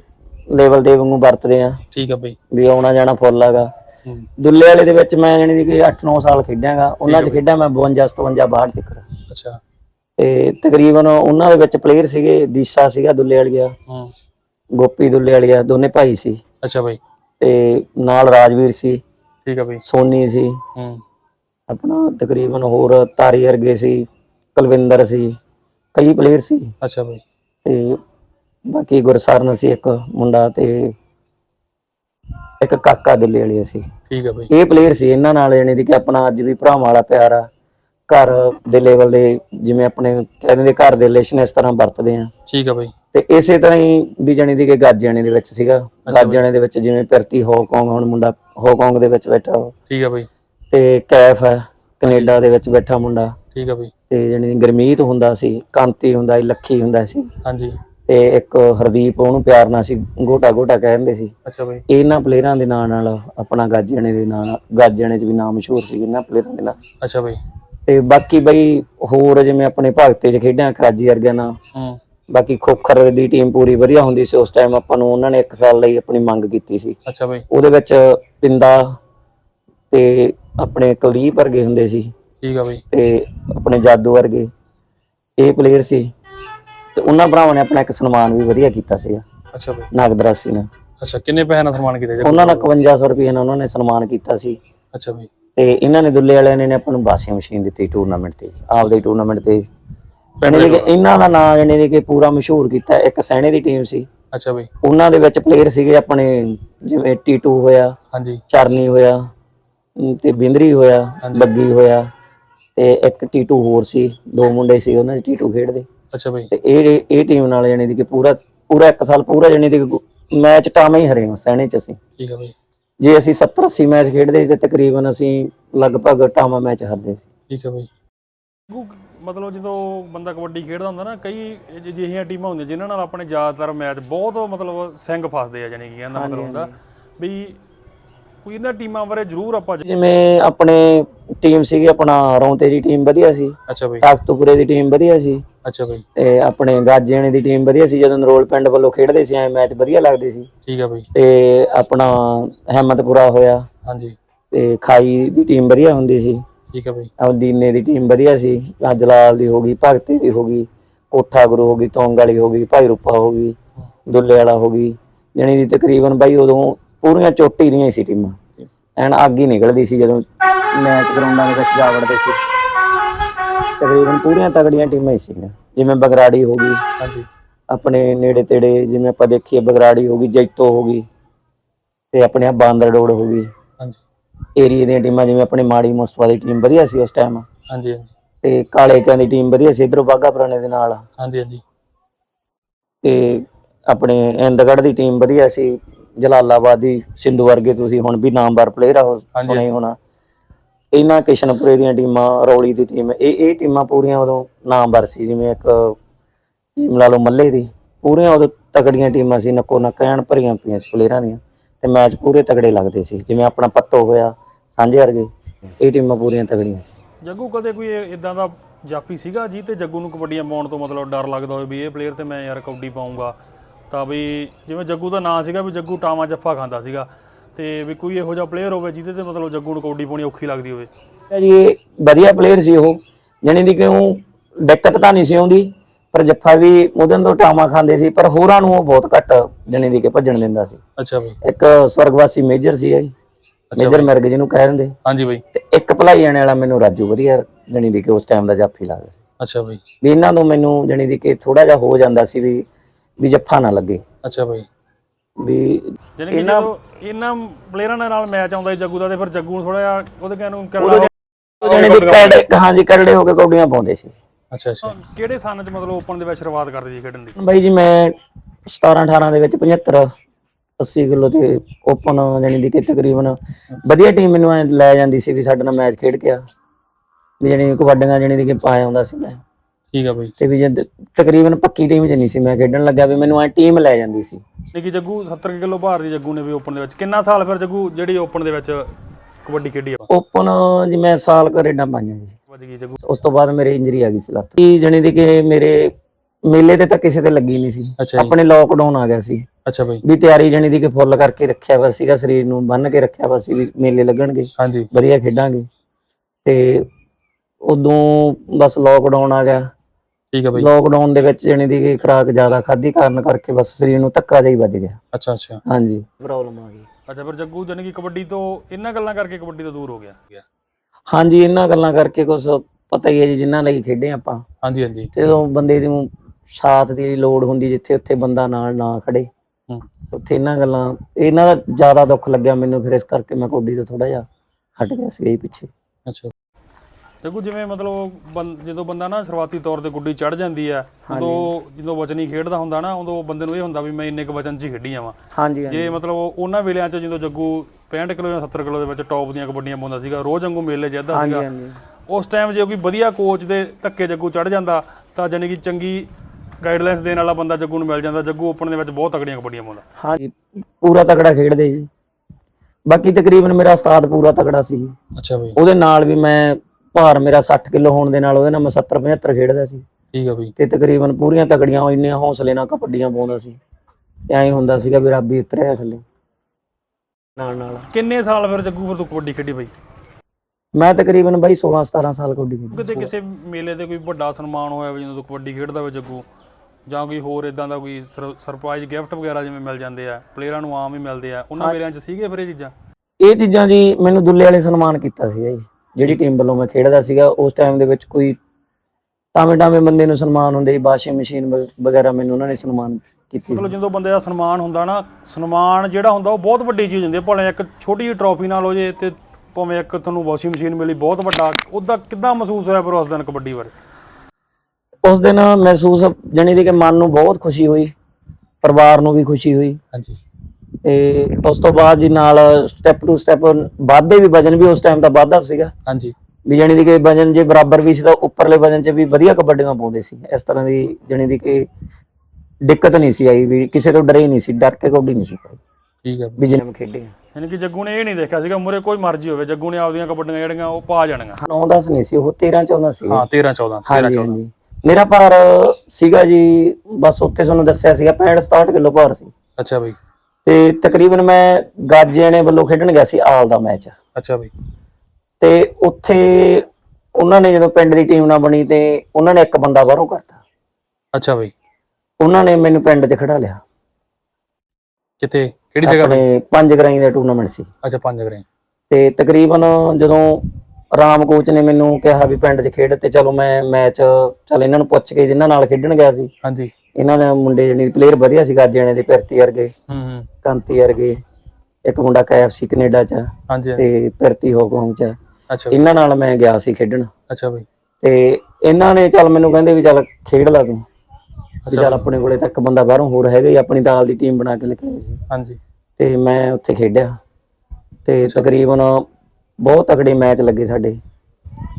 ਲੈਵਲ ਦੇ ਵਾਂਗੂ ਵਰਤਦੇ ਆ। ਠੀਕ ਆ ਬਈ। ਵੀ ਆਉਣਾ ਜਾਣਾ ਫੁੱਲ ਹੈਗਾ। ਹੂੰ। ਦੁੱਲੇ ਵਾਲੇ ਦੇ ਵਿੱਚ ਮੈਂ ਜਾਣੀ ਦੀ ਕਿ 8-9 ਸਾਲ ਖੇਡਾਂਗਾ। ਉਹਨਾਂ 'ਚ ਖੇਡਾਂ ਮੈਂ 52 57 ਬਾਹਰ ਤੱਕ ਅੱਛਾ। ਤੇ ਤਕਰੀਬਨ ਉਹਨਾਂ ਦੇ ਵਿੱਚ ਪਲੇਅਰ ਸੀਗੇ ਦੀਸਾ ਸੀਗਾ ਦੁੱਲੇ ਵਾਲੀਆ। ਹੂੰ। ਗੋਪੀ ਦੁੱਲੇ ਵਾਲੀਆ ਦੋਨੇ ਭਾਈ ਸੀ। ਅੱਛਾ ਬਈ। ਤੇ ਨਾਲ ਰਾਜਵੀਰ ਸੀ। ਠੀਕ ਆ ਬਈ। ਸੋਨੀ ਸੀ। ਹੂੰ। ਆਪਣਾ ਤਕਰੀਬਨ ਹੋਰ ਤਾਰੀ ਵਰਗੇ ਸੀ ਕੁਲਵਿੰਦਰ ਸੀ। ਕਈ ਪਲੇਅਰ ਸੀ। ਅੱਛਾ ਬਈ। ਤੇ ਬਾਕੀ ਗੁਰਸਰਨ ਸੀ ਇੱਕ ਮੁੰਡਾ ਤੇ ਇੱਕ ਕਾਕਾ ਦੁੱਲੇ ਵਾਲੀ ਸੀ। ਠੀਕ ਆ ਬਈ। ਇਹ ਪਲੇਅਰ ਸੀ। ਇਹਨਾਂ ਨਾਲ ਜਾਣੀ ਦੀ ਕਿ ਆਪਣਾ ਅੱਜ ਵੀ ਭਰਾਵਾਂ ਵਾਲਾ ਪਿਆਰ ਆ। ਘਰ ਦੇ ਲੈਵਲ ਦੇ ਜਿਵੇਂ ਆਪਣੇ ਕਹਿੰਦੇ ਦੇ ਘਰ ਦੇ ਰਿਲੇਸ਼ਨ ਇਸ ਤਰ੍ਹਾਂ ਵਰਤਦੇ ਆ। ਠੀਕ ਆ ਬਈ। ਤੇ ਇਸੇ ਤਰ੍ਹਾਂ ਹੀ ਵੀ ਜਾਣੀ ਦੀ ਕਿ ਗਾਜਿਆਣੇ ਦੇ ਵਿੱਚ ਸੀਗਾ। ਗਾਜਿਆਣੇ ਦੇ ਵਿੱਚ ਜਿਵੇਂ ਪਿਰਤੀ ਹੋਕੋਂਗ ਹੁਣ ਮੁੰਡਾ ਹੋਕੋਂਗ ਦੇ ਵਿੱਚ ਬੈਠਾ। ਠੀਕ ਆ ਬਈ। ਤੇ ਕੈਫ ਹੈ ਕੈਨੇਡਾ ਦੇ ਵਿੱਚ ਬੈਠਾ ਮੁੰਡਾ। ਠੀਕ ਆ ਬਈ। ਤੇ ਜਾਣੀ ਗਰਮੀਤ ਹੁੰਦਾ ਸੀ ਕਾਂਤੀ ਹੁੰਦਾ ਸੀ ਲੱਖੀ ਹੁੰਦਾ ਸੀ। ਹਾਂਜੀ। ਤੇ ਇੱਕ ਹਰਦੀਪ ਉਹਨੂੰ ਪਿਆਰ ਨਾਲ ਸੀ ਗੋਟਾ ਗੋਟਾ ਕਹਿੰਦੇ ਸੀ। ਅੱਛਾ ਬਈ। ਇਹਨਾਂ ਪਲੇਅਰਾਂ ਦੇ ਨਾਂ ਨਾਲ ਆਪਣਾ ਗਾਜਿਆਣੇ ਦੇ ਨਾਂ ਨਾਲ ਗਾਜਿਆਣੇ 'ਚ ਵੀ ਨਾਮ ਮਸ਼ਹੂਰ ਸੀ ਇਹਨਾਂ ਪਲੇਅਰਾਂ ਦੇ ਨਾਲ ਅੱਛਾ ਬਈ। ਤੇ ਬਾਕੀ ਬਈ ਹੋਰ ਜਿਵੇਂ ਆਪਣੇ ਭਗਤੇ 'ਚ ਖੇਡਾਂ ਖਰਾਜੀ ਵਰਗਿਆਂ ਨਾਲ ਹੂੰ। ਬਾਕੀ ਖੋਖਰ ਦੀ ਟੀਮ ਪੂਰੀ ਵਧੀਆ ਹੁੰਦੀ ਸੀ ਉਸ ਟਾਈਮ ਆਪਾਂ ਨੂੰ ਉਹਨਾਂ ਨੇ 1 ਸਾਲ ਲਈ ਆਪਣੀ ਮੰਗ ਕੀਤੀ ਸੀ। ਅੱਛਾ ਬਈ। ਉਹਦੇ ਵਿੱਚ ਪਿੰਦਾ ਤੇ ਆਪਣੇ ਕੁਲਦੀਪ ਵਰਗੇ ਹੁੰਦੇ ਸੀ। ਠੀਕ ਆ ਬਈ। ਤੇ ਆਪਣੇ ਜਾਦੂ ਵਰਗੇ ਇਹ ਪਲੇਅਰ ਸੀ ਤੇ ਉਹਨਾਂ ਭਰਾਵਾਂ ਨੇ ਆਪਣਾ ਇੱਕ ਸਨਮਾਨ ਵੀ ਵਧੀਆ ਕੀਤਾ ਸੀਗਾ ਅੱਛਾ ਬਈ। ਨਾਗਦਰਾਸੀ ਨੇ ਅੱਛਾ ਕਿੰਨੇ ਪੈਸੇ ਨਾਲ ਸਨਮਾਨ ਕੀਤਾ ਜੀ? ਉਹਨਾਂ ਦਾ 5100 ਰੁਪਏ ਨਾਲ ਉਹਨਾਂ ਨੇ ਸਨਮਾਨ ਕੀਤਾ ਸੀ। ਅੱਛਾ ਬਈ। ਤੇ ਇਹਨਾਂ ਨੇ ਦੁੱਲੇ ਵਾਲਿਆਂ ਨੇ ਆਪਾਂ ਨੂੰ ਬਾਸੀਆਂ ਮਸ਼ੀਨ ਦਿੱਤੀ ਟੂਰਨਾਮੈਂਟ ਤੇ ਆਪਦੇ ਟੂਰਨਾਮੈਂਟ ਤੇ। ਯਾਨੀ ਕਿ ਇਹਨਾਂ ਦਾ ਨਾਮ ਯਾਨੀ ਕਿ ਪੂਰਾ ਮਸ਼ਹੂਰ ਕੀਤਾ ਇੱਕ ਸੈਣੇ ਦੀ ਟੀਮ ਸੀ। ਅੱਛਾ ਬਈ। ਉਹਨਾਂ ਦੇ ਵਿੱਚ ਪਲੇਅਰ ਸੀਗੇ ਆਪਣੇ ਜਿਵੇਂ ਟੀਟੂ ਹੋਇਆ ਹਾਂਜੀ। ਚਰਨੀ ਹੋਇਆ ਤੇ ਬਿੰਦਰੀ ਹੋਇਆ। ਬੱਗੀ ਹੋਇਆ। ਤੇ ਇੱਕ ਟੀਟੂ ਹੋਰ ਸੀ ਦੋ ਮੁੰਡੇ ਸੀ ਉਹਨਾਂ ਦੇ ਟੀਟੂ ਖੇਡਦੇ। ਅੱਛਾ ਬਈ। ਤੇ ਇਹ ਇਹ ਟੀਮ ਨਾਲ ਦੀ ਕਿ ਪੂਰਾ ਪੂਰਾ ਇੱਕ ਸਾਲ ਪੂਰਾ ਯਾਨੀ ਦੀ ਮੈਚ ਟਾਵੇਂ ਹੀ ਹਰੇ ਹਾਂ ਸੈਣੇ ਚ ਅਸੀਂ। ਠੀਕ ਆ ਬਈ। ਜੇ ਅਸੀਂ 70 80 ਮੈਚ ਖੇਡਦੇ ਤੇ ਤਕਰੀਬਨ ਅਸੀਂ ਲਗਭਗ ਟਾਵਾਂ ਮੈਚ ਹਾਰਦੇ ਸੀ। ਠੀਕ ਆ ਬਈ। ਮਤਲਬ ਜਦੋਂ ਬੰਦਾ ਕਬੱਡੀ ਖੇਡਦਾ ਹੁੰਦਾ ਨਾ ਕਈ ਅਜਿ- ਅਜਿਹੀਆਂ ਟੀਮਾਂ ਹੁੰਦੀਆਂ ਜਿਨ੍ਹਾਂ ਨਾਲ ਆਪਣੇ ਜ਼ਿਆਦਾਤਰ ਮੈਚ ਬਹੁਤ ਮਤਲਬ ਸਿੰਘ ਫਸਦੇ ਆ ਜਾਨੀ ਕਿ ਕਹਿੰਦਾ ਮਤਲਬ ਹੁੰਦਾ ਵੀ ਕੋਈ ਇਹਨਾਂ ਟੀਮਾਂ ਬਾਰੇ ਜ਼ਰੂਰ ਆਪਾਂ ਜਿਵੇਂ ਆਪਣੇ ਟੀਮ ਸੀਗੀ ਆਪਣਾ ਰੌਂਤੇ ਦੀ ਟੀਮ ਵਧੀਆ ਸੀ। ਅੱਛਾ ਬਈ। ਤਖਤਪੁਰੇ ਦੀ ਟੀਮ ਵਧੀਆ ਸੀ। ਅੱਛਾ ਬਈ। ਤੇ ਆਪਣੇ ਗਾਜੇਣੇ ਦੀ ਟੀਮ ਵਧੀਆ ਸੀ ਜਦੋਂ ਨਰੋਲ ਪਿੰਡ ਵੱਲੋਂ ਖੇਡਦੇ ਸੀ ਐ ਮੈਚ ਵਧੀਆ ਲੱਗਦੇ ਸੀ। ਠੀਕ ਆ ਬਈ। ਤੇ ਆਪਣਾ ਹਿੰਮਤਪੁਰਾ ਹੋਇਆ। ਹਾਂਜੀ। ਤੇ ਖਾਈ ਦੀ ਟੀਮ ਵਧੀਆ ਹੁੰਦੀ ਸੀ। ਠੀਕ ਆ ਬਈ। ਅਵਦੀਨੇ ਦੀ ਟੀਮ ਵਧੀਆ ਸੀ। ਜਲਾਲ ਦੀ ਹੋ ਗਈ ਭਗਤੀ ਦੀ ਹੋ ਗਈ ਕੋਠਾ ਗੁਰੂ ਹੋ ਗਈ ਤੋਂਗ ਵਾਲੀ ਹੋ ਗਈ ਭਾਈ ਰੂਪਾ ਹੋ ਗਈ ਦੁੱਲੇ ਵਾਲਾ ਹੋ ਗਈ। ਜਾਣੀ ਦੀ ਤਕਰੀਬਨ ਬਾਈ ਉਦੋਂ ਪੂਰੀਆਂ ਚੋਟੀ ਦੀਆਂ ਹੀ ਸੀ ਟੀਮਾਂ। ਐਨ ਅੱਗ ਹੀ ਨਿਕਲਦੀ ਸੀ ਜਦੋਂ ਮੈਚ ਗਰਾਊਂਡਾਂ ਦੇ ਵਿੱਚ ਜਾ ਵੜਦੇ ਸੀ। ਤਕਰੀਬਨ ਪੂਰੀਆਂ ਤਗੜੀਆਂ ਟੀਮਾਂ ਹੀ ਸੀ ਜਿਵੇਂ ਬਗਰਾੜੀ ਹੋ ਗਈ ਹਾਂਜੀ। ਆਪਣੇ ਨੇੜੇ ਤੇੜੇ ਜਿਵੇਂ ਆਪਾਂ ਦੇਖੀਏ ਬਗਰਾੜੀ ਹੋ ਗਈ ਜੈਤੋ ਹੋ ਗਈ ਤੇ ਆਪਣੇ ਆ ਬਾਂਦਰ ਰੋਡ ਹੋ ਗਈ। ਹਾਂਜੀ। ਏਰੀਏ ਦੀਆਂ ਟੀਮਾਂ ਜਿਵੇਂ ਆਪਣੇ ਮਾੜੀ ਮੁਸਤਫਾ ਦੀ ਟੀਮ ਵਧੀਆ ਸੀ ਉਸ ਟਾਈਮ ਹਾਂਜੀ ਤੇ ਕਾਲੇ ਕਾਂ ਦੀ ਟੀਮ ਵਧੀਆ ਸੀ ਇਧਰੋਂ ਬਾਗਾ ਪੁਰਾਣੇ ਦੇ ਨਾਲ। ਹਾਂਜੀ ਹਾਂਜੀ। ਤੇ ਆਪਣੇ ਇੰਦਗੜ੍ਹ ਦੀ ਟੀਮ ਵਧੀਆ ਸੀ। ਜਲਾਲਾਬਾਦ ਦੀ ਸਿੰਧੂ ਵਰਗੇ ਤੁਸੀਂ ਹੁਣ ਵੀ ਨਾਮਵਰ ਪਲੇਅਰ ਆ ਉਹ ਹਾਂਜੀ। ਸੁਣਿਆ ਹੀ ਹੋਣਾ। ਇਹਨਾਂ ਕਿਸ਼ਨਪੁਰੇ ਦੀਆਂ ਟੀਮਾਂ ਰੌਲੀ ਦੀ ਟੀਮ ਇਹ ਇਹ ਟੀਮਾਂ ਪੂਰੀਆਂ ਉਦੋਂ ਨਾਮਵਰ ਸੀ ਜਿਵੇਂ ਇੱਕ ਟੀਮ ਲਾ ਲਓ ਮੱਲੇ ਦੀ। ਪੂਰੀਆਂ ਉਦੋਂ ਤਕੜੀਆਂ ਟੀਮਾਂ ਸੀ ਨੱਕੋ ਨੱਕ ਐਨ ਭਰੀਆਂ ਪਈਆਂ ਸੀ ਪਲੇਅਰਾਂ ਦੀਆਂ। ਤੇ ਮੈਚ ਪੂਰੇ ਤਕੜੇ ਲੱਗਦੇ ਸੀ ਜਿਵੇਂ ਆਪਣਾ ਪੱਤੋ ਹੋਇਆ ਸਾਂਝੇ ਵਰਗੇ। ਇਹ ਟੀਮਾਂ ਪੂਰੀਆਂ ਤਕੜੀਆਂ ਸੀ। ਜੱਗੂ ਕਦੇ ਕੋਈ ਇਦਾਂ ਦਾ ਜਾਫੀ ਸੀਗਾ ਜੀ? ਤੇ ਜੱਗੂ ਨੂੰ ਕਬੱਡੀਆਂ ਪਾਉਣ ਤੋਂ ਮਤਲਬ ਡਰ ਲੱਗਦਾ ਹੋਵੇ ਵੀ ਇਹ ਪਲੇਅਰ ਤੇ ਮੈਂ ਯਾਰ ਕਬੱਡੀ ਪਾਉਂਗਾ। ਤਾਂ ਵੀ ਜਿਵੇਂ ਜੱਗੂ ਦਾ ਨਾਂ ਸੀਗਾ ਵੀ ਜੱਗੂ ਟਾਵਾਂ ਜੱਫਾ ਖਾਂਦਾ ਸੀਗਾ ਤੇ ਵੀ ਕੋਈ ਇਹੋ ਜਿਹਾ ਪਲੇਅਰ ਹੋਵੇ ਜਿਹਦੇ ਤੇ ਮਤਲਬ ਜੱਗੂ ਨੂੰ ਕਬੱਡੀ ਪਾਉਣੀ ਔਖੀ ਲੱਗਦੀ ਹੋਵੇ। ਜੀ ਇਹ ਵਧੀਆ ਪਲੇਅਰ ਸੀ ਉਹ ਜਾਣੀ ਦੀ ਕਿਉਂ ਦਿੱਕਤ ਤਾਂ ਨਹੀਂ ਸੀ ਆਉਂਦੀ ਪਰ ਜੱਫਾ ਵੀ ਉਹਦੇ ਤੋਂ ਟਾਮਾ ਖਾਂਦੇ ਸੀ ਪਰ ਹੋਰਾਂ ਨੂੰ ਉਹ ਬਹੁਤ ਘੱਟ ਜਾਣੀ ਦੀ ਕਿ ਭੱਜਣ ਦਿੰਦਾ ਸੀ। ਅੱਛਾ ਬਈ। ਇੱਕ ਸਵਰਗਵਾਸੀ ਮੇਜਰ ਸੀ ਇਹ ਮੇਜਰ ਮਿਰਗ ਜਿਹਨੂੰ ਕਹਿ ਦਿੰਦੇ। ਹਾਂਜੀ ਬਈ। ਤੇ ਇੱਕ ਭਲਾਈ ਆਣੇ ਵਾਲਾ ਮੈਨੂੰ ਰਾਜੂ ਵਧੀਆ ਜਾਣੀ ਦੀ ਕਿ ਉਸ ਟਾਈਮ ਦਾ ਜਾਫੀ ਲੱਗਦਾ ਅੱਛਾ ਬਈ। ਵੀ ਇਹਨਾਂ ਤੋਂ ਮੈਨੂੰ ਜਾਣੀ ਦੀ ਕਿ ਥੋੜਾ ਜਿਹਾ ਹੋ ਜਾਂਦਾ ਸੀ ਵੀ ਵੀ ਜੱਫਾ ਨਾ ਲੱਗੇ। ਅੱਛਾ ਬਈ। ਵੀ ਜਾਣੀ ਕਿ ਇਹਨਾਂ- ਜਦੋਂ ਇਹਨਾਂ ਪਲੇਅਰਾਂ ਦੇ ਨਾਲ ਮੈਚ ਆਉਂਦਾ ਸੀ ਜੱਗੂ ਦਾ ਤੇ ਫਿਰ ਜੱਗੂ ਨੂੰ ਥੋੜਾ ਜਿਹਾ ਉਹਦੇ ਕਹਿਣ ਨੂੰ ਕਰਨਾ ਜਾਣੀ ਦੀ ਕਰੜੇ ਹਾਂਜੀ ਕਰੜੇ ਹੋ ਕੇ ਕੌਡੀਆਂ ਪਾਉਂਦੇ ਸੀ। ਅੱਛਾ ਅੱਛਾ। ਕਿਹੜੇ ਸਾਲ 'ਚ ਮਤਲਬ ਓਪਨ ਦੇ ਵਿੱਚ ਸ਼ੁਰੂਆਤ ਕਰਦੇ ਸੀ ਖੇਡਣ ਦੀ? ਬਾਈ ਜੀ ਮੈਂ 17 18 ਦੇ ਵਿੱਚ 75 80 ਕਿਲੋ ਤੇ ਓਪਨ ਜਾਣੀ ਦੀ ਕਿ ਤਕਰੀਬਨ ਵਧੀਆ ਟੀਮ ਮੈਨੂੰ ਐ ਲੈ ਜਾਂਦੀ ਸੀ ਵੀ ਸਾਡੇ ਨਾਲ ਮੈਚ ਖੇਡ ਕੇ ਆ। ਵੀ ਜਾਣੀ ਕਬੱਡੀਆਂ ਜਾਣੀ ਦੀ ਕਿ ਪਾਇਆ ਹੁੰਦਾ ਸੀ ਮੈਂ। ਠੀਕ ਆ ਬਈ। ਤੇ ਵੀ ਜਦ ਤਕਰੀਬਨ ਪੱਕੀ ਟੀਮ ਚ ਨਹੀਂ ਸੀ ਮੈਂ ਖੇਡਣ ਲੱਗਾ ਵੀ ਮੈਨੂੰ ਐ ਟੀਮ ਲੈ ਜਾਂਦੀ ਸੀ। ਨਹੀਂ ਕਿ ਜੱਗੂ 70 ਕਿਲੋ ਭਾਰ ਦੀ ਜੱਗੂ ਨੇ ਵੀ ਓਪਨ ਦੇ ਵਿੱਚ। ਕਿੰਨਾ ਸਾਲ ਫਿਰ ਜੱਗੂ ਜਿਹੜੀ ਓਪਨ ਦੇ ਵਿੱਚ ਕਬੱਡੀ ਖੇਡੀ ਆ? ਓਪਨ ਜੀ ਮੈਂ ਸਾਲ ਕਰੇਡਾਂ ਪਾਈਆਂ ਜੀ। ਵੱਜ ਗਈ ਜੱਗੂ। ਉਸ ਤੋਂ ਬਾਅਦ ਮੇਰੇ ਇੰਜਰੀ ਆ ਗਈ ਸੀ ਲੱਤ। ਦੀ ਜਾਣੀ ਦੀ ਕਿ ਮੇਰੇ ਮੇਲੇ ਤੇ ਤਾਂ ਕਿਸੇ ਤੇ ਲੱਗੀ ਨਹੀਂ ਸੀ। ਅੱਛਾ ਜੀ। ਆਪਣੇ ਲੋਕਡਾਊਨ ਆ ਗਿਆ ਸੀ। ਅੱਛਾ ਬਈ। ਵੀ ਤਿਆਰੀ ਜਾਣੀ ਦੀ ਕਿ ਫੁੱਲ ਕਰਕੇ ਰੱਖਿਆ ਵਾ ਸੀਗਾ ਸਰੀਰ ਨੂੰ ਬੰਨ ਕੇ ਰੱਖਿਆ ਵਾ ਸੀ ਵੀ ਮੇਲੇ ਲੱਗਣਗੇ। ਹਾਂਜੀ। ਵਧੀਆ ਖੇਡਾਂਗੇ। ਤੇ ਉਦੋਂ ਬਸ ਲੋਕਡਾਊਨ ਆ ਗਿਆ। ਠੀਕ ਆ ਬਈ। ਲੋਕਡਾਊਨ ਦੇ ਵਿੱਚ ਜਾਣੀ ਦੀ ਖੁਰਾਕ ਜ਼ਿਆਦਾ ਖਾਧੀ ਕਾਰਨ ਕਰਕੇ ਬਸ ਸਰੀਰ ਨੂੰ ਧੱਕਾ ਜਿਹਾ ਹੀ ਵੱਜ ਗਿਆ। ਅੱਛਾ ਅੱਛਾ। ਹਾਂਜੀ। ਪ੍ਰੋਬਲਮ ਆ ਗਈ। ਅੱਛਾ ਫਿਰ ਜੱਗੂ ਜਾਣੀ ਕਿ ਕਬੱਡੀ ਤੋਂ ਇਹਨਾਂ ਗੱਲਾਂ ਕਰਕੇ ਕਬੱਡੀ ਤੋਂ ਦੂਰ ਹੋ ਗਿਆ। ਹਾਂਜੀ ਇਹਨਾਂ ਗੱਲਾਂ ਕਰਕੇ ਕੁਝ ਪਤਾ ਹੀ ਹੈ ਜੀ ਜਿਨ੍ਹਾਂ ਲਈ ਖੇਡੇ ਆਪਾਂ। ਹਾਂਜੀ ਹਾਂਜੀ। ਤੇ ਜਦੋਂ ਬੰਦੇ ਨੂੰ ਸਾਥ ਦੀ ਲੋੜ ਹੁੰਦੀ ਜਿੱਥੇ ਉੱਥੇ ਬੰਦਾ ਨਾਲ ਨਾ ਖੜੇ। ਹੂੰ। ਉੱਥੇ ਇਹਨਾਂ ਗੱਲਾਂ ਇਹਨਾਂ ਦਾ ਜ਼ਿਆਦਾ ਦੁੱਖ ਲੱਗਿਆ ਮੈਨੂੰ ਫਿਰ ਇਸ ਕਰਕੇ ਮੈਂ ਕੋਡੀ ਤੋਂ ਥੋੜਾ ਜਿਹਾ ਹਟ ਗਿਆ ਸੀ ਇਹ ਪਿੱਛੇ। ਅੱਛਾ। ਜੱਗੂ ਜਿਵੇਂ ਮਤਲਬ ਬੰ- ਜਦੋਂ ਬੰਦਾ ਨਾ ਸ਼ੁਰੂਆਤੀ ਤੌਰ ਤੇ ਗੁੱਡੀ ਚੜ ਜਾਂਦੀ ਹੈ ਉਦੋਂ ਜਦੋਂ ਵਚਨੀ ਖੇਡਦਾ ਹੁੰਦਾ ਨਾ ਉਦੋਂ ਬੰਦੇ ਨੂੰ ਇਹ ਹੁੰਦਾ ਵੀ ਮੈਂ ਇੰਨੇ ਕੁ ਵਚਨ 'ਚ ਹੀ ਖੇਡੀ ਜਾਵਾਂ ਹਾਂਜੀ ਜੇ ਮਤਲਬ ਉਹਨਾਂ ਵੇਲਿਆਂ 'ਚ ਜਦੋਂ ਜੱਗੂ 65 ਕਿਲੋ ਜਾਂ 70 ਕਿਲੋ ਦੇ ਵਿੱਚ ਟੌਪ ਦੀਆਂ ਕਬੱਡੀਆਂ ਪਾਉਂਦਾ ਸੀਗਾ ਰੋਜ਼ ਵਾਂਗੂ ਮੇਲੇ ਜਿੱਤਦਾ ਸੀਗਾ। ਹਾਂਜੀ ਉਸ ਟਾਈਮ ਜੇ ਕੋਈ ਵਧੀਆ ਕੋਚ ਦੇ ਧੱਕੇ ਜੱਗੂ ਚੜ ਜਾਂਦਾ ਤਾਂ ਜਾਣੀ ਕਿ ਚੰਗੀ ਗਾਈਡਲਾਈਨਸ ਦੇਣ ਵਾਲਾ ਬੰਦਾ ਜੱਗੂ ਨੂੰ ਮਿਲ ਜਾਂਦਾ ਜੱਗੂ ਓਪਨ ਦੇ ਵਿੱਚ ਬਹੁਤ ਤਕੜੀਆਂ ਕਬੱਡੀਆਂ ਪਾਉਂਦਾ। ਹਾਂਜੀ। ਪੂਰਾ ਤਕੜਾ ਖੇਡਦੇ ਜੀ। ਬਾਕੀ ਤਕਰੀਬਨ ਮੇਰਾ ਉਸਤਾਦ ਪੂਰਾ ਤਕੜਾ ਸੀ। ਜੀ। ਅੱਛਾ ਬਈ। ਉਹਦੇ ਨਾਲ ਵੀ ਮੈਂ ਭਾਰ ਮੇਰਾ 60 ਕਿਲੋ ਹੋਣ ਦੇ ਨਾਲ ਉਹਦੇ ਨਾਲ ਮੈਂ 70 75 ਖੇਡਦਾ ਸੀ। ਠੀਕ ਆ ਬਈ। ਤੇ ਤਕਰੀਬਨ ਪੂਰੀਆਂ ਤਕੜੀਆਂ ਇੰਨੀਆਂ ਹੌਸਲੇ ਨਾਲ ਕਬੱਡੀਆਂ ਪਾਉਂਦਾ ਸੀ। ਤੇ ਐਂ ਹੁੰਦਾ ਸੀਗਾ ਵੀ ਰੱਬ ਹੀ ਉਤਰਿਆ ਥੱਲੇ। ਨਾਲ ਨਾਲ। ਕਿੰਨੇ ਸਾਲ ਫਿਰ ਜੱਗੂ ਫਿਰ ਤੂੰ ਕਬੱਡੀ ਖੇਡੀ ਬਈ? ਮੈਂ ਤਕਰੀਬਨ ਬਾਈ 16 17 ਸਾਲ ਕਬੱਡੀ ਖੇਡੀ। ਕਿਤੇ ਕਿਸੇ ਮੇਲੇ ਤੇ ਕੋਈ ਵੱਡਾ ਸਨਮਾਨ ਹੋਇਆ ਵੀ ਜਦੋਂ ਤੂੰ ਕਬੱਡੀ ਖੇਡਦਾ ਹੋਵੇ ਜੱਗੂ? ਜਾਂ ਕੋਈ ਹੋਰ ਇਦਾਂ ਦਾ ਕੋਈ ਸਰਪ੍ਰਾਈਜ਼ ਗਿਫਟ ਵਗੈਰਾ ਜਿਵੇਂ ਮਿਲ ਜਾਂਦੇ ਆ ਪਲੇਅਰਾਂ ਨੂੰ ਆਮ ਹੀ ਮਿਲਦੇ ਆ ਉਹਨਾਂ ਵੇਲਿਆਂ 'ਚ ਸੀਗੇ ਫਿਰ ਇਹ ਚੀਜ਼ਾਂ? ਇਹ ਚੀਜ਼ਾਂ ਜੀ ਮੈਨੂੰ ਦੁੱਲੇ ਵਾਲੇ ਸਨਮਾਨ ਕੀਤਾ ਸੀਗਾ ਜੀ। ਜਿਹੜੀ ਟੀਮ ਵੱਲੋਂ ਮੈਂ ਖੇਡਦਾ ਸੀਗਾ ਉਸ ਟਾਈਮ ਦੇ ਵਿੱਚ ਕੋਈ ਟਾਵੇਂ ਟਾਵੇਂ ਬੰਦੇ ਨੂੰ ਸਨਮਾਨ ਹੁੰਦੇ ਸੀ ਵਾਸ਼ਿੰਗ ਮਸ਼ੀਨ ਵਗੈਰਾ ਮੈਨੂੰ ਉਹਨਾਂ ਨੇ ਸਨਮਾਨ ਕੀਤੀ ਮਤਲਬ ਜਦੋਂ ਬੰਦੇ ਦਾ ਸਨਮਾਨ ਹੁੰਦਾ ਨਾ ਸਨਮਾਨ ਜਿਹੜਾ ਹੁੰਦਾ ਉਹ ਬਹੁਤ ਵੱਡੀ ਚੀਜ਼ ਹੁੰਦੀ ਹੈ ਭਾਵੇਂ ਇੱਕ ਛੋਟੀ ਜਿਹੀ ਟਰੋਫੀ ਨਾਲ ਹੋ ਜੇ ਤੇ ਭਾਵੇਂ ਇੱਕ ਤੁਹਾਨੂੰ ਵਾਸ਼ਿੰਗ ਮਸ਼ੀਨ ਮਿਲੀ ਬਹੁਤ ਵੱਡਾ ਉਹਦਾ ਕਿੱਦਾਂ ਮਹਿਸੂਸ ਹੋਇਆ ਫਿਰ ਉਸ ਦਿਨ ਕਬੱਡੀ ਬਾਰੇ? ਉਸ ਦਿਨ ਮਹਿਸੂਸ ਜਣੀ ਦੀ ਕਿ ਮਨ ਨੂੰ ਬਹੁਤ ਖੁਸ਼ੀ ਹੋਈ ਪਰਿਵਾਰ ਨੂੰ ਵੀ ਖੁਸ਼ੀ ਹੋਈ। ਹਾਂਜੀ। ਤੇ ਉਸ ਤੋਂ ਬਾਅਦ ਜੀ ਨਾਲ ਸਟੈਪ ਟੂ ਸਟੈਪ ਵਾਧੇ ਵੀ ਵਜਨ ਵੀ ਉਸ ਟਾਈਮ ਦਾ ਵਾਧਾ ਸੀਗਾ। ਹਾਂਜੀ। ਵੀ ਜਣੀ ਦੀ ਕਿ ਵਜਨ ਜੇ ਬਰਾਬਰ ਵੀ ਸੀ ਤਾਂ ਉੱਪਰਲੇ ਵਜਨ 'ਚ ਵੀ ਵਧੀਆ ਕਬੱਡੀਆਂ ਪਾਉਂਦੇ ਸੀ। ਇਸ ਤਰ੍ਹਾਂ ਦੀ ਜਣੀ ਦੀ ਕਿ ਦਿੱਕਤ ਨਹੀਂ ਸੀ ਆਈ ਵੀ ਕਿਸੇ ਤੋਂ ਡਰੇ ਹੀ ਨਹੀਂ ਸੀ ਡਰ ਕੇ ਕਬੱਡੀ ਨਹੀਂ ਸੀ ਪਾਈ। ਠੀਕ ਆ। ਵੀ ਜਿਵੇਂ ਖੇਡੇ ਯਾਨੀ ਕਿ ਜੱਗੂ ਨੇ ਇਹ ਨਹੀਂ ਦੇਖਿਆ ਸੀਗਾ ਮੁਰੇ ਕੋਈ ਮਰਜ਼ੀ ਹੋਵੇ ਜੱਗੂ ਨੇ ਆਪਦੀਆਂ ਕਬੱਡੀਆਂ ਜਿਹੜੀਆਂ ਉਹ ਪਾ ਜਾਣੀਆਂ। 9 10 ਨਹੀਂ ਸੀ ਉਹ 13 14 ਸੀ। ਹਾਂ 13 14 13 ਹਾਂਜੀ 14 ਹਾਂਜੀ। ਮੇਰਾ ਭਾਰ ਸੀਗਾ ਜੀ ਬਸ ਉੱਥੇ ਤੁਹਾਨੂੰ ਦੱਸਿਆ ਸੀਗਾ 65 67 ਕਿਲੋ ਭਾਰ ਸੀ। ਅੱਛਾ ਬਈ। ਤੇ ਤਕਰੀਬਨ ਮੈਂ ਗਾਜਿਆਣੇ ਵੱਲੋਂ ਖੇਡਣ ਗਿਆ ਸੀ ਆਲ ਦਾ ਮੈਚ। ਅੱਛਾ ਬਈ। ਤੇ ਉੱਥੇ ਉਹਨਾਂ ਨੇ ਜਦੋਂ ਪਿੰਡ ਦੀ ਟੀਮ ਨਾ ਬਣੀ ਤੇ ਉਹਨਾਂ ਨੇ ਇੱਕ ਬੰਦਾ ਬਾਹਰੋਂ ਕਰਤਾ। ਅੱਛਾ ਬਈ। ਉਹਨਾਂ ਨੇ ਮੈਨੂੰ ਪਿੰਡ 'ਚ ਖੜਾ ਲਿਆ। ਕਿੱਥੇ? ਕਿਹੜੀ ਜਗ੍ਹਾ ਆਪਣੇ ਪੰਜ ਗਰਾਈ ਦਾ ਟੂਰਨਾਮੈਂਟ ਸੀ। ਅੱਛਾ ਪੰਜ ਗਰੇ ਤੇ ਤਕਰੀਬਨ ਜਦੋਂ ਰਾਮ ਕੋਚ ਨੇ ਮੈਨੂੰ ਕਿਹਾ ਵੀ ਪਿੰਡ 'ਚ ਖੇਡ ਤੇ ਚਲੋ ਮੈਂ ਮੈਚ ਚਲ ਇਹਨਾਂ ਨੂੰ ਪੁੱਛ ਕੇ ਜਿਨ੍ਹਾਂ ਨਾਲ ਖੇਡਣ ਗਿਆ ਸੀ। ਹਾਂਜੀ। ਇਹਨਾਂ ਦੇ ਮੁੰਡੇ ਜਿਹੜੇ ਪਲੇਅਰ ਵਧੀਆ ਸੀ ਗਾਜਿਆਣੇ ਦੇ ਪਿਰਤੀ ਵਰਗੇ ਹੂੰ ਹੂੰ। ਕੰਤੀ ਵਰਗੇ ਇੱਕ ਮੁੰਡਾ ਕੈਫਸੀ ਕੈਨੇਡਾ ਚ ਆ ਹਾਂਜੀ ਹਾਂਜੀ। ਤੇ ਪਿਰਤੀ ਹੋਕੋਂਗ ਚ ਆ। ਅੱਛਾ ਬਈ। ਇਹਨਾਂ ਨਾਲ ਮੈਂ ਗਿਆ ਸੀ ਖੇਡਣ। ਅੱਛਾ ਬਈ। ਤੇ ਇਹਨਾਂ ਨੇ ਚੱਲ ਮੈਨੂੰ ਕਹਿੰਦੇ ਵੀ ਚੱਲ ਖੇਡ ਲਾ ਤੂੰ। ਵੀ ਅੱਛਾ ਚੱਲ। ਆਪਣੇ ਕੋਲੇ ਤਾਂ ਇੱਕ ਬੰਦਾ ਬਾਹਰੋਂ ਹੋਰ ਹੈਗਾ ਹੀ ਆਪਣੀ ਦਾਲ ਦੀ ਟੀਮ ਬਣਾ ਕੇ ਲੈ ਕੇ ਆਏ ਸੀ। ਹਾਂਜੀ। ਤੇ ਮੈਂ ਉੱਥੇ ਖੇਡਿਆ। ਤੇ ਤਕਰੀਬਨ ਬਹੁਤ ਤਕੜੇ ਮੈਚ ਲੱਗੇ ਸਾਡੇ।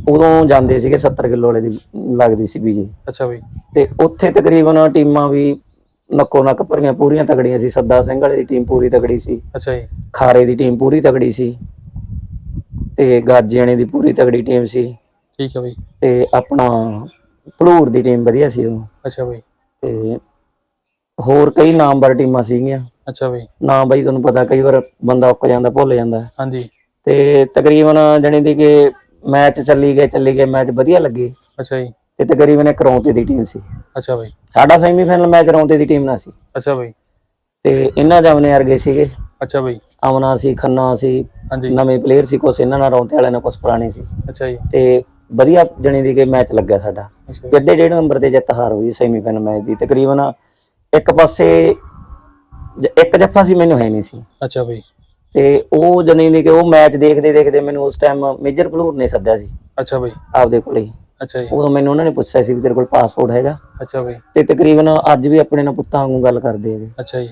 ਉਦੋਂ ਜਾਂਦੇ ਸੀਗੇ 70 ਕਿਲੋ ਵਾਲੇ ਦੀ ਲੱਗਦੀ ਸੀ ਬੀਜੀ ਅੱਛਾ ਬਈ। ਤੇ ਉੱਥੇ ਤਕਰੀਬਨ ਟੀਮਾਂ ਵੀ ਨੱਕੋ ਨੱਕ ਭਰੀਆਂ ਪੂਰੀਆਂ ਤਕੜੀਆਂ ਸੀ। ਸੱਦਾ ਸਿੰਘ ਵਾਲੇ ਦੀ ਟੀਮ ਪੂਰੀ ਤਕੜੀ ਸੀ। ਅੱਛਾ ਜੀ। ਖਾਰੇ ਦੀ ਟੀਮ ਪੂਰੀ ਤਕੜੀ ਸੀ। ਤੇ ਗਾਜੀਆਣੇ ਦੀ ਪੂਰੀ ਤਕੜੀ ਟੀਮ ਸੀ। ਠੀਕ ਹੈ ਬਈ। ਤੇ ਆਪਣਾ ਭਲੂਰ ਦੀ ਟੀਮ ਵਧੀਆ ਸੀ ਉਹ। ਅੱਛਾ ਬਈ। ਤੇ ਹੋਰ ਕਈ ਨਾਮਵਰ ਟੀਮਾਂ ਸੀਗੀਆਂ। ਅੱਛਾ ਬਈ। ਨਾਮ ਬਾਈ ਤੁਹਾਨੂੰ ਪਤਾ ਕਈ ਵਾਰ ਬੰਦਾ ਉੱਕ ਜਾਂਦਾ ਭੁੱਲ ਜਾਂਦਾ। ਹਾਂਜੀ। ਤੇ ਤਕਰੀਬਨ ਜਾਣੀ ਦੀ ਕਿ ਮੈਚ ਚੱਲੀ ਗਏ ਚੱਲੀ ਗਏ ਮੈਚ ਵਧੀਆ ਲੱਗੇ। ਅੱਛਾ ਜੀ। ਤੇ ਤਕਰੀਬਨ ਇੱਕ ਰੌਂਤੇ ਦੀ ਟੀਮ ਸੀ। ਅੱਛਾ ਬਈ। ਸਾਡਾ ਸੈਮੀਫਾਈਨਲ ਮੈਚ ਰੌਂਤੇ ਦੀ ਟੀਮ ਨਾਲ ਸੀ। ਅੱਛਾ ਬਈ। ਤੇ ਇਹਨਾਂ ਜਮਨੇ ਵਰਗੇ ਸੀਗੇ। ਅੱਛਾ ਬਈ। ਅਮਨਾ ਸੀ ਖੰਨਾ ਸੀ ਹਾਂਜੀ। ਨਵੇਂ ਪਲੇਅਰ ਸੀ ਕੁਛ ਇਹਨਾਂ ਨਾਲ ਰੌਂਤੇ ਵਾਲਿਆਂ ਨਾਲ ਕੁਛ ਪੁਰਾਣੇ ਸੀ। ਅੱਛਾ ਜੀ। ਤੇ ਵਧੀਆ ਜਣੀ ਦੀ ਕਿ ਮੈਚ ਲੱਗਿਆ ਸਾਡਾ। ਅੱਧੇ ਡੇਢ ਨੰਬਰ ਤੇ ਜਿੱਤ ਹਾਰ ਹੋਈ ਸੈਮੀਫਾਈਨਲ ਮੈਚ ਦੀ। ਤਕਰੀਬਨ ਇੱਕ ਪਾਸੇ ਇੱਕ ਜੱਫਾ ਸੀ ਮੈਨੂੰ ਹੈ ਨਹੀਂ ਸੀ। ਅੱਛਾ ਬਈ। ਤੇ ਉਹ ਜਣੀ ਦੀ ਕਿ ਉਹ ਮੈਚ ਦੇਖਦੇ ਦੇਖਦੇ ਮੈਨੂੰ ਉਸ ਟਾਈਮ ਮੇਜਰ ਭਲੂਰ ਨੇ ਸੱਦਿਆ ਸੀ। ਅੱਛਾ ਬਈ। ਆਪਦੇ ਕੋਲੇ ਅੱਛਾ ਜੀ। ਉਦੋਂ ਮੈਨੂੰ ਉਹਨਾਂ ਨੇ ਪੁੱਛਿਆ ਸੀ ਵੀ ਤੇਰੇ ਕੋਲ ਪਾਸਪੋਰਟ ਹੈਗਾ। ਅੱਛਾ ਬਈ। ਤੇ ਤਕਰੀਬਨ ਅੱਜ ਵੀ ਆਪਣੇ ਨਾਲ ਪੁੱਤਾਂ ਵਾਂਗੂ ਗੱਲ ਕਰਦੇ ਹੈਗੇ। ਅੱਛਾ ਜੀ।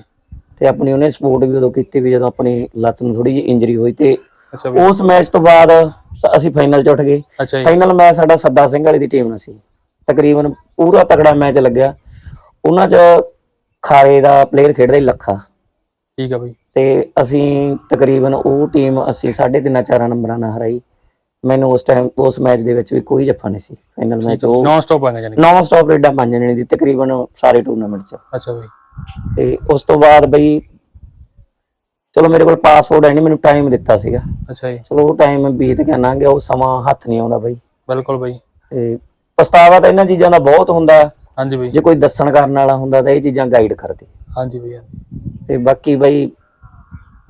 ਤੇ ਆਪਣੀ ਉਹਨੇ ਸਪੋਰਟ ਵੀ ਉਦੋਂ ਕੀਤੀ ਵੀ ਜਦੋਂ ਆਪਣੀ ਲੱਤ ਨੂੰ ਥੋੜੀ ਜਿਹੀ ਇੰਜਰੀ ਹੋਈ ਤੇ ਅੱਛਾ ਬਈ। ਉਸ ਮੈਚ ਤੋਂ ਬਾਅਦ ਸ- ਅਸੀਂ ਫਾਈਨਲ 'ਚ ਉੱਠ ਗਏ। ਅੱਛਾ ਜੀ। ਫਾਈਨਲ ਮੈਚ ਸਾਡਾ ਸੱਦਾ ਸਿੰਘ ਵਾਲੀ ਦੀ ਟੀਮ ਨਾਲ ਸੀ। ਤਕਰੀਬਨ ਪੂਰਾ ਤਕੜਾ ਮੈਚ ਲੱਗਿਆ। ਉਹਨਾਂ 'ਚ ਖਾਰੇ ਦਾ ਪਲੇਅਰ ਖੇਡਦਾ ਸੀ ਲੱਖਾ। ਠੀਕ ਹੈ ਬਈ। ਤੇ ਅਸੀਂ ਤਕਰੀਬਨ ਉਹ ਟੀਮ ਅਸੀਂ 3.5 4 ਨੰਬਰਾਂ ਨਾਲ ਹਰਾਈ ਮੈਨੂੰ ਉਸ ਟਾਈਮ ਉਸ ਮੈਚ ਦੇ ਵਿੱਚ ਵੀ ਕੋਈ ਜੱਫਾ ਨਹੀਂ ਸੀ। ਫਾਈਨਲ ਮੈਚ ਉਹ ਨੌਨ ਸਟਾਪ ਆਂਗਾ ਜਾਨੀ ਨੌਨ ਸਟਾਪ ਰੇਡਾਂ ਪੰਜ ਜਣੇ ਦੀ ਤਕਰੀਬਨ ਸਾਰੇ ਟੂਰਨਾਮੈਂਟ 'ਚ। ਅੱਛਾ ਬਈ। ਤੇ ਉਸ ਤੋਂ ਬਾਅਦ ਬਈ ਚਲੋ ਮੇਰੇ ਕੋਲ ਪਾਸਪੋਰਟ ਹੈ ਨਹੀਂ ਮੈਨੂੰ ਟਾਈਮ ਦਿੱਤਾ ਸੀਗਾ। ਅੱਛਾ ਜੀ। ਚਲੋ ਉਹ ਟਾਈਮ ਬੀਤ ਗਿਆ ਲੰਘ ਗਿਆ ਉਹ ਸਮਾਂ ਹੱਥ ਨਹੀਂ ਆਉਂਦਾ ਬਈ। ਬਿਲਕੁਲ ਬਈ। ਤੇ ਪਛਤਾਵਾ ਤਾਂ ਇਹਨਾਂ ਚੀਜ਼ਾਂ ਦਾ ਬਹੁਤ ਹੁੰਦਾ। ਹਾਂਜੀ ਬਈ। ਜੇ ਕੋਈ ਦੱਸਣ ਕਰਨ ਵਾਲਾ ਹੁੰਦਾ ਤਾਂ ਇਹ ਚੀਜ਼ਾਂ ਗਾਈਡ ਕਰਦੇ। ਹਾਂਜੀ ਬਈ। ਤੇ ਬਾਕੀ ਬਈ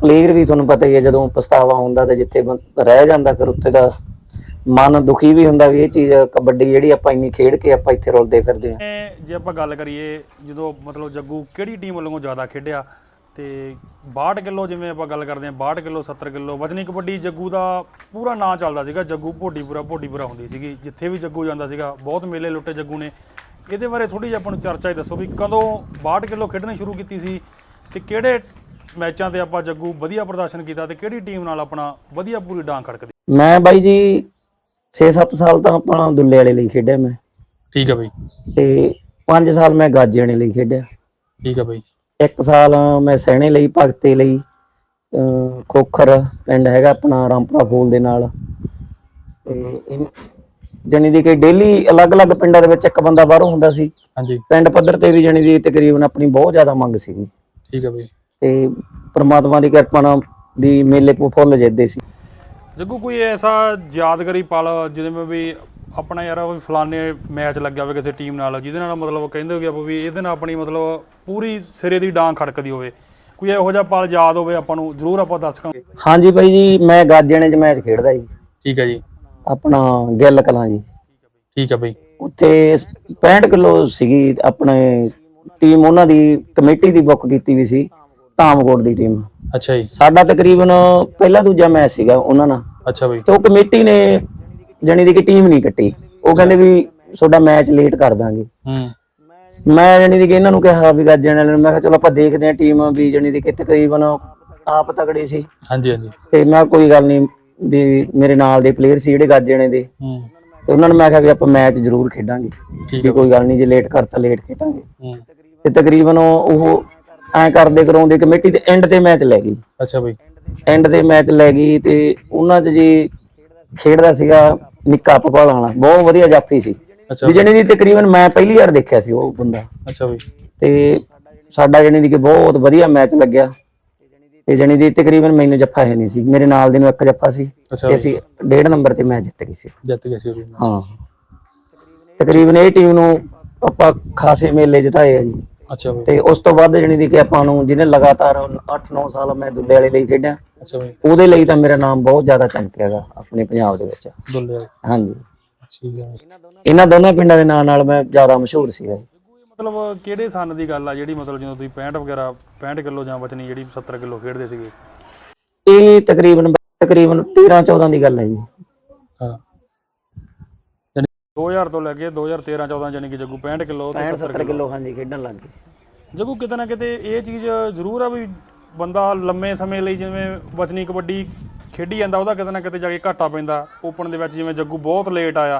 ਪਲੇਅਰ ਵੀ ਤੁਹਾਨੂੰ ਪਤਾ ਹੀ ਹੈ, ਜਦੋਂ ਪਛਤਾਵਾ ਹੁੰਦਾ ਤਾਂ ਜਿੱਥੇ ਰਹਿ ਜਾਂਦਾ ਫਿਰ ਉੱਥੇ ਦਾ ਮਨ ਦੁਖੀ ਵੀ ਹੁੰਦਾ ਵੀ ਇਹ ਚੀਜ਼ ਕਬੱਡੀ ਜਿਹੜੀ ਆਪਾਂ ਇੰਨੀ ਖੇਡ ਕੇ ਆਪਾਂ ਇੱਥੇ ਰੁਲਦੇ ਫਿਰਦੇ ਆ ਜੇ ਆਪਾਂ ਗੱਲ ਕਰੀਏ, ਜਦੋਂ ਮਤਲਬ ਜੱਗੂ ਕਿਹੜੀ ਟੀਮ ਵੱਲੋਂ ਜ਼ਿਆਦਾ ਖੇਡਿਆ ਤੇ 62 ਕਿਲੋ ਜਿਵੇਂ ਆਪਾਂ ਗੱਲ ਕਰਦੇ ਹਾਂ 62 ਕਿਲੋ 70 ਕਿਲੋ ਵਜਨੀ ਕਬੱਡੀ ਜੱਗੂ ਦਾ ਪੂਰਾ ਨਾਂ ਚੱਲਦਾ ਸੀਗਾ, ਜੱਗੂ ਭੋਡੀਪੁਰਾ ਭੋਡੀਪੁਰਾ ਹੁੰਦੀ ਸੀਗੀ, ਜਿੱਥੇ ਵੀ ਜੱਗੂ ਜਾਂਦਾ ਸੀਗਾ, ਬਹੁਤ ਮੇਲੇ ਲੁੱਟੇ ਜੱਗੂ ਨੇ। ਇਹਦੇ ਬਾਰੇ ਥੋੜੀ ਜਿਹੀ ਆਪਾਂ ਨੂੰ ਚਰਚਾ ਹੀ ਦੱਸੋ ਵੀ ਕਦੋਂ 62 ਕਿਲੋ ਖੇਡਣੀ ਸ਼ੁਰੂ ਕੀਤੀ ਸੀ ਤੇ ਕਿਹੜੇ ਮੈਚਾਂ ਤੇ ਆਪਾਂ ਜੱਗੂ ਵਧੀਆ ਪ੍ਰਦਰਸ਼ਨ ਕੀਤਾ ਤੇ ਕਿਹੜੀ ਟੀਮ ਨਾਲ ਆਪਣਾ ਵਧੀਆ ਪੂਰੀ ਡਾਂਗ ਖੜਕਦੀ? ਮੈਂ ਬਾਈ ਜੀ 6-7 ਸਾਲ ਤਾਂ ਆਪਣਾ ਦੁੱਲੇ ਵਾਲੇ ਲਈ ਖੇਡਿਆ ਮੈਂ। ਠੀਕ ਹੈ ਬਈ। ਤੇ 5 ਸਾਲ ਮੈਂ ਗਾਜੇਣੇ ਲਈ ਖੇਡਿਆ। ਠੀਕ ਹੈ ਬਈ। ਇੱਕ ਸਾਲ ਮੈਂ ਸਹਿਣੇ ਲਈ ਭਗਤੇ ਲਈ ਖੋਖਰ ਪਿੰਡ ਹੈਗਾ ਆਪਣਾ ਰਾਮਪੁਰਾ ਫੂਲ ਦੇ ਨਾਲ। ਤੇ ਜਣੀ ਦੀ ਕਿ ਡੇਲੀ ਅਲੱਗ-ਅਲੱਗ ਪਿੰਡਾਂ ਦੇ ਵਿੱਚ ਇੱਕ ਬੰਦਾ ਬਾਹਰੋਂ ਹੁੰਦਾ ਸੀ। ਹਾਂਜੀ। ਪਿੰਡ ਪੱਧਰ ਤੇ ਵੀ ਜਣੀ ਦੀ ਤਕਰੀਬਨ ਆਪਣੀ ਬਹੁਤ ਜ਼ਿਆਦਾ ਮੰਗ ਸੀਗੀ। ਠੀਕ ਹੈ ਬਈ। ਤੇ ਪ੍ਰਮਾਤਮਾ ਦੀ ਕਿਰਪਾ ਨਾਲ ਵੀ ਮੇਲੇ ਫੁੱਲ ਜਿੱਦੇ ਸੀ। ਜੱਗੂ ਕੋਈ ਐਸਾ ਯਾਦਗਾਰੀ ਪਲ ਜਿਵੇਂ ਵੀ ਆਪਣਾ ਯਾਰ ਵੀ ਫਲਾਣੇ ਮੈਚ ਲੱਗਿਆ ਹੋਵੇ ਕਿਸੇ ਟੀਮ ਨਾਲ ਜਿਹਦੇ ਨਾਲ ਮਤਲਬ ਕਹਿੰਦੇ ਹੋ ਕਿ ਆਪਾਂ ਵੀ ਇਹਦੇ ਨਾਲ ਆਪਣੀ ਮਤਲਬ ਪੂਰੀ ਸਿਰੇ ਦੀ ਡਾਂਗ ਖੜਕਦੀ ਹੋਵੇ। ਕੋਈ ਇਹੋ ਜਿਹਾ ਪਲ ਯਾਦ ਹੋਵੇ ਆਪਾਂ ਨੂੰ ਜ਼ਰੂਰ ਆਪਾਂ ਦਰਸ਼ਕਾਂ ਨੂੰ ਹਾਂਜੀ ਬਾਈ ਜੀ ਮੈਂ ਗਾਜੇਣੇ 'ਚ ਮੈਚ ਖੇਡਦਾ ਜੀ। ਠੀਕ ਹੈ ਜੀ। ਆਪਣਾ ਗਿੱਲ ਕਲਾਂ ਜੀ। ਠੀਕ ਹੈ ਬਈ। ਉੱਥੇ 65 ਕਿਲੋ ਸੀਗੀ ਆਪਣੇ ਟੀਮ ਉਹਨਾਂ ਦੀ ਕਮੇਟੀ ਦੀ ਬੁੱਕ ਕੀਤੀ ਵੀ ਸੀ। ਧਾਮਕੋਟ ਦੀ ਟੀਮ ਅੱਛਾ ਜੀ। ਸਾਡਾ ਤਕਰੀਬਨ ਪਹਿਲਾ ਦੂਜਾ ਮੈਚ ਸੀਗਾ ਉਹਨਾਂ ਨਾਲ। ਅੱਛਾ ਬਈ। ਤੇ ਉਹ ਕਮੇਟੀ ਨੇ ਜਣੀ ਦੀ ਕਿ ਟੀਮ ਨਹੀਂ ਕੱਟੀ। ਉਹ ਕਹਿੰਦੇ ਵੀ ਤੁਹਾਡਾ ਮੈਚ ਲੇਟ ਕਰ ਦਾਂਗੇ। ਹੂੰ। ਮੈਂ ਜਣੀ ਦੀ ਕਿ ਇਹਨਾਂ ਨੂੰ ਕਿਹਾ ਵੀ ਗੱਜਣ ਵਾਲਿਆਂ ਨੂੰ ਮੈਂ ਕਿਹਾ ਚਲੋ ਆਪਾਂ ਦੇਖਦੇ ਹਾਂ ਟੀਮ ਵੀ ਜਣੀ ਦੀ ਕਿ ਤਕਰੀਬਨ ਆਪ ਤਕੜੀ ਸੀ। ਹਾਂਜੀ ਹਾਂਜੀ। ਤੇ ਮੈਂ ਕੋਈ ਗੱਲ ਨਹੀਂ ਵੀ ਮੇਰੇ ਨਾਲ ਦੇ ਪਲੇਅਰ ਸੀ ਜਿਹੜੇ ਗੱਜਣੇ ਦੇ। ਹੂੰ। ਤੇ ਉਹਨਾਂ ਨੂੰ ਮੈਂ ਕਿਹਾ ਵੀ ਆਪਾਂ ਮੈਚ ਜ਼ਰੂਰ ਖੇਡਾਂਗੇ। ਠੀਕ ਵੀ ਕੋਈ ਗੱਲ ਨਹੀਂ ਜੇ ਲੇਟ ਕਰਤਾ ਲੇਟ ਖੇਡਾਂਗੇ। ਹੂੰ। ਤੇ ਤਕਰੀਬਨ ਉਹ ਐ ਕਰਦੇ ਕਰਾਉਂਦੇ ਕਮੇਟੀ ਤੇ ਐਂਡ ਤੇ ਮੈਚ ਲੈ ਗਈ। ਅੱਛਾ ਬਈ। ਐਂਡ ਤੇ ਮੈਚ ਲੈ ਗਈ ਤੇ ਉਹਨਾਂ 'ਚ ਜੀ ਖੇਡਦਾ ਸੀਗਾ ਨਿੱਕਾ ਪਪਾਲ ਵਾਲਾ ਬਹੁਤ ਵਧੀਆ ਜਾਫੀ ਸੀ। ਅੱਛਾ ਵੀ ਜਣੀ ਦੀ ਤਕਰੀਬਨ ਮੈਂ ਪਹਿਲੀ ਵਾਰ ਦੇਖਿਆ ਸੀ ਉਹ ਬੰਦਾ। ਅੱਛਾ ਬਈ। ਤੇ ਸਾਡਾ ਜਣੀ ਦੀ ਕਿ ਬਹੁਤ ਵਧੀਆ ਮੈਚ ਲੱਗਿਆ। ਤੇ ਜਣੀ ਦੀ ਤਕਰੀਬਨ ਮੈਨੂੰ ਜੱਫਾ ਹੈ ਨਹੀਂ ਸੀ। ਮੇਰੇ ਨਾਲ ਦੇ ਨੂੰ ਇੱਕ ਜੱਫਾ ਸੀ ਅੱਛਾ ਤੇ ਅਸੀਂ ਡੇਢ ਨੰਬਰ ਤੇ ਮੈਚ ਜਿੱਤ ਗਏ ਸੀ। ਜਿੱਤ ਗਏ ਸੀ ਉਹ। ਹਾਂ। ਤਕਰੀਬਨ ਇਹ ਟੀਮ ਨੂੰ ਆਪਾਂ ਖਾਸੇ ਮੇਲੇ ਜਿਤਾਏ ਆ ਜੀ। ਅੱਛਾ ਬਈ। ਤੇ ਉਸ ਤੋਂ ਬਾਅਦ ਜਣੀ ਦੀ ਕਿ ਆਪਾਂ ਨੂੰ ਜਿਹਨੇ ਲਗਾਤਾਰ 8-9 ਸਾਲ ਮੈਂ ਦੁੱਲੇ ਵਾਲੇ ਲਈ ਖੇਡਿਆ। ਅੱਛਾ ਬਈ। ਉਹਦੇ ਲਈ ਤਾਂ ਮੇਰਾ ਨਾਮ ਬਹੁਤ ਜ਼ਿਆਦਾ ਚਮਕਿਆਗਾ ਆਪਣੇ ਪੰਜਾਬ ਦੇ ਵਿੱਚ। ਦੁੱਲੇ ਵਾਲੇ। ਹਾਂਜੀ। ਠੀਕ ਹੈ ਬਈ। ਇਹਨਾਂ ਦੋਨਾਂ ਪਿੰਡਾਂ ਦੇ ਨਾਂ ਨਾਲ ਮੈਂ ਜ਼ਿਆਦਾ ਮਸ਼ਹੂਰ ਸੀਗਾ ਜੀ। ਮਤਲਬ ਕਿਹੜੇ ਸਨ ਦੀ ਗੱਲ ਆ ਜਿਹੜੀ ਮਤਲਬ ਜਦੋਂ ਤੁਸੀਂ 65 ਵਗੈਰਾ 65 ਕਿਲੋ ਜਾਂ ਬਚਨੀ ਜਿਹੜੀ 70 ਕਿਲੋ ਖੇਡਦੇ ਸੀਗੇ? ਇਹ ਤਕਰੀਬਨ ਤਕਰੀਬਨ 13 14 ਦੀ ਗੱਲ ਹੈ ਜੀ। ਹਾਂ। 2000 ਤੋਂ ਲੈ ਕੇ 2013 14 ਜਾਨੀ ਕਿ ਜੱਗੂ 65 ਕਿਲੋ ਤੇ 65 70 70 ਕਿਲੋ। ਹਾਂਜੀ ਖੇਡਣ ਲੱਗ ਗਏ। ਜੱਗੂ ਕਿਤੇ ਨਾ ਕਿਤੇ ਇਹ ਚੀਜ਼ ਜ਼ਰੂਰ ਆ ਵੀ ਬੰਦਾ ਲੰਮੇ ਸਮੇਂ ਲਈ ਜਿਵੇਂ ਵਚਨੀ ਕਬੱਡੀ ਖੇਡੀ ਜਾਂਦਾ ਉਹਦਾ ਕਿਤੇ ਨਾ ਕਿਤੇ ਜਾ ਕੇ ਘਾਟਾ ਪੈਂਦਾ। ਓਪਨ ਦੇ ਵਿੱਚ ਜਿਵੇਂ ਜੱਗੂ ਬਹੁਤ ਲੇਟ ਆਇਆ।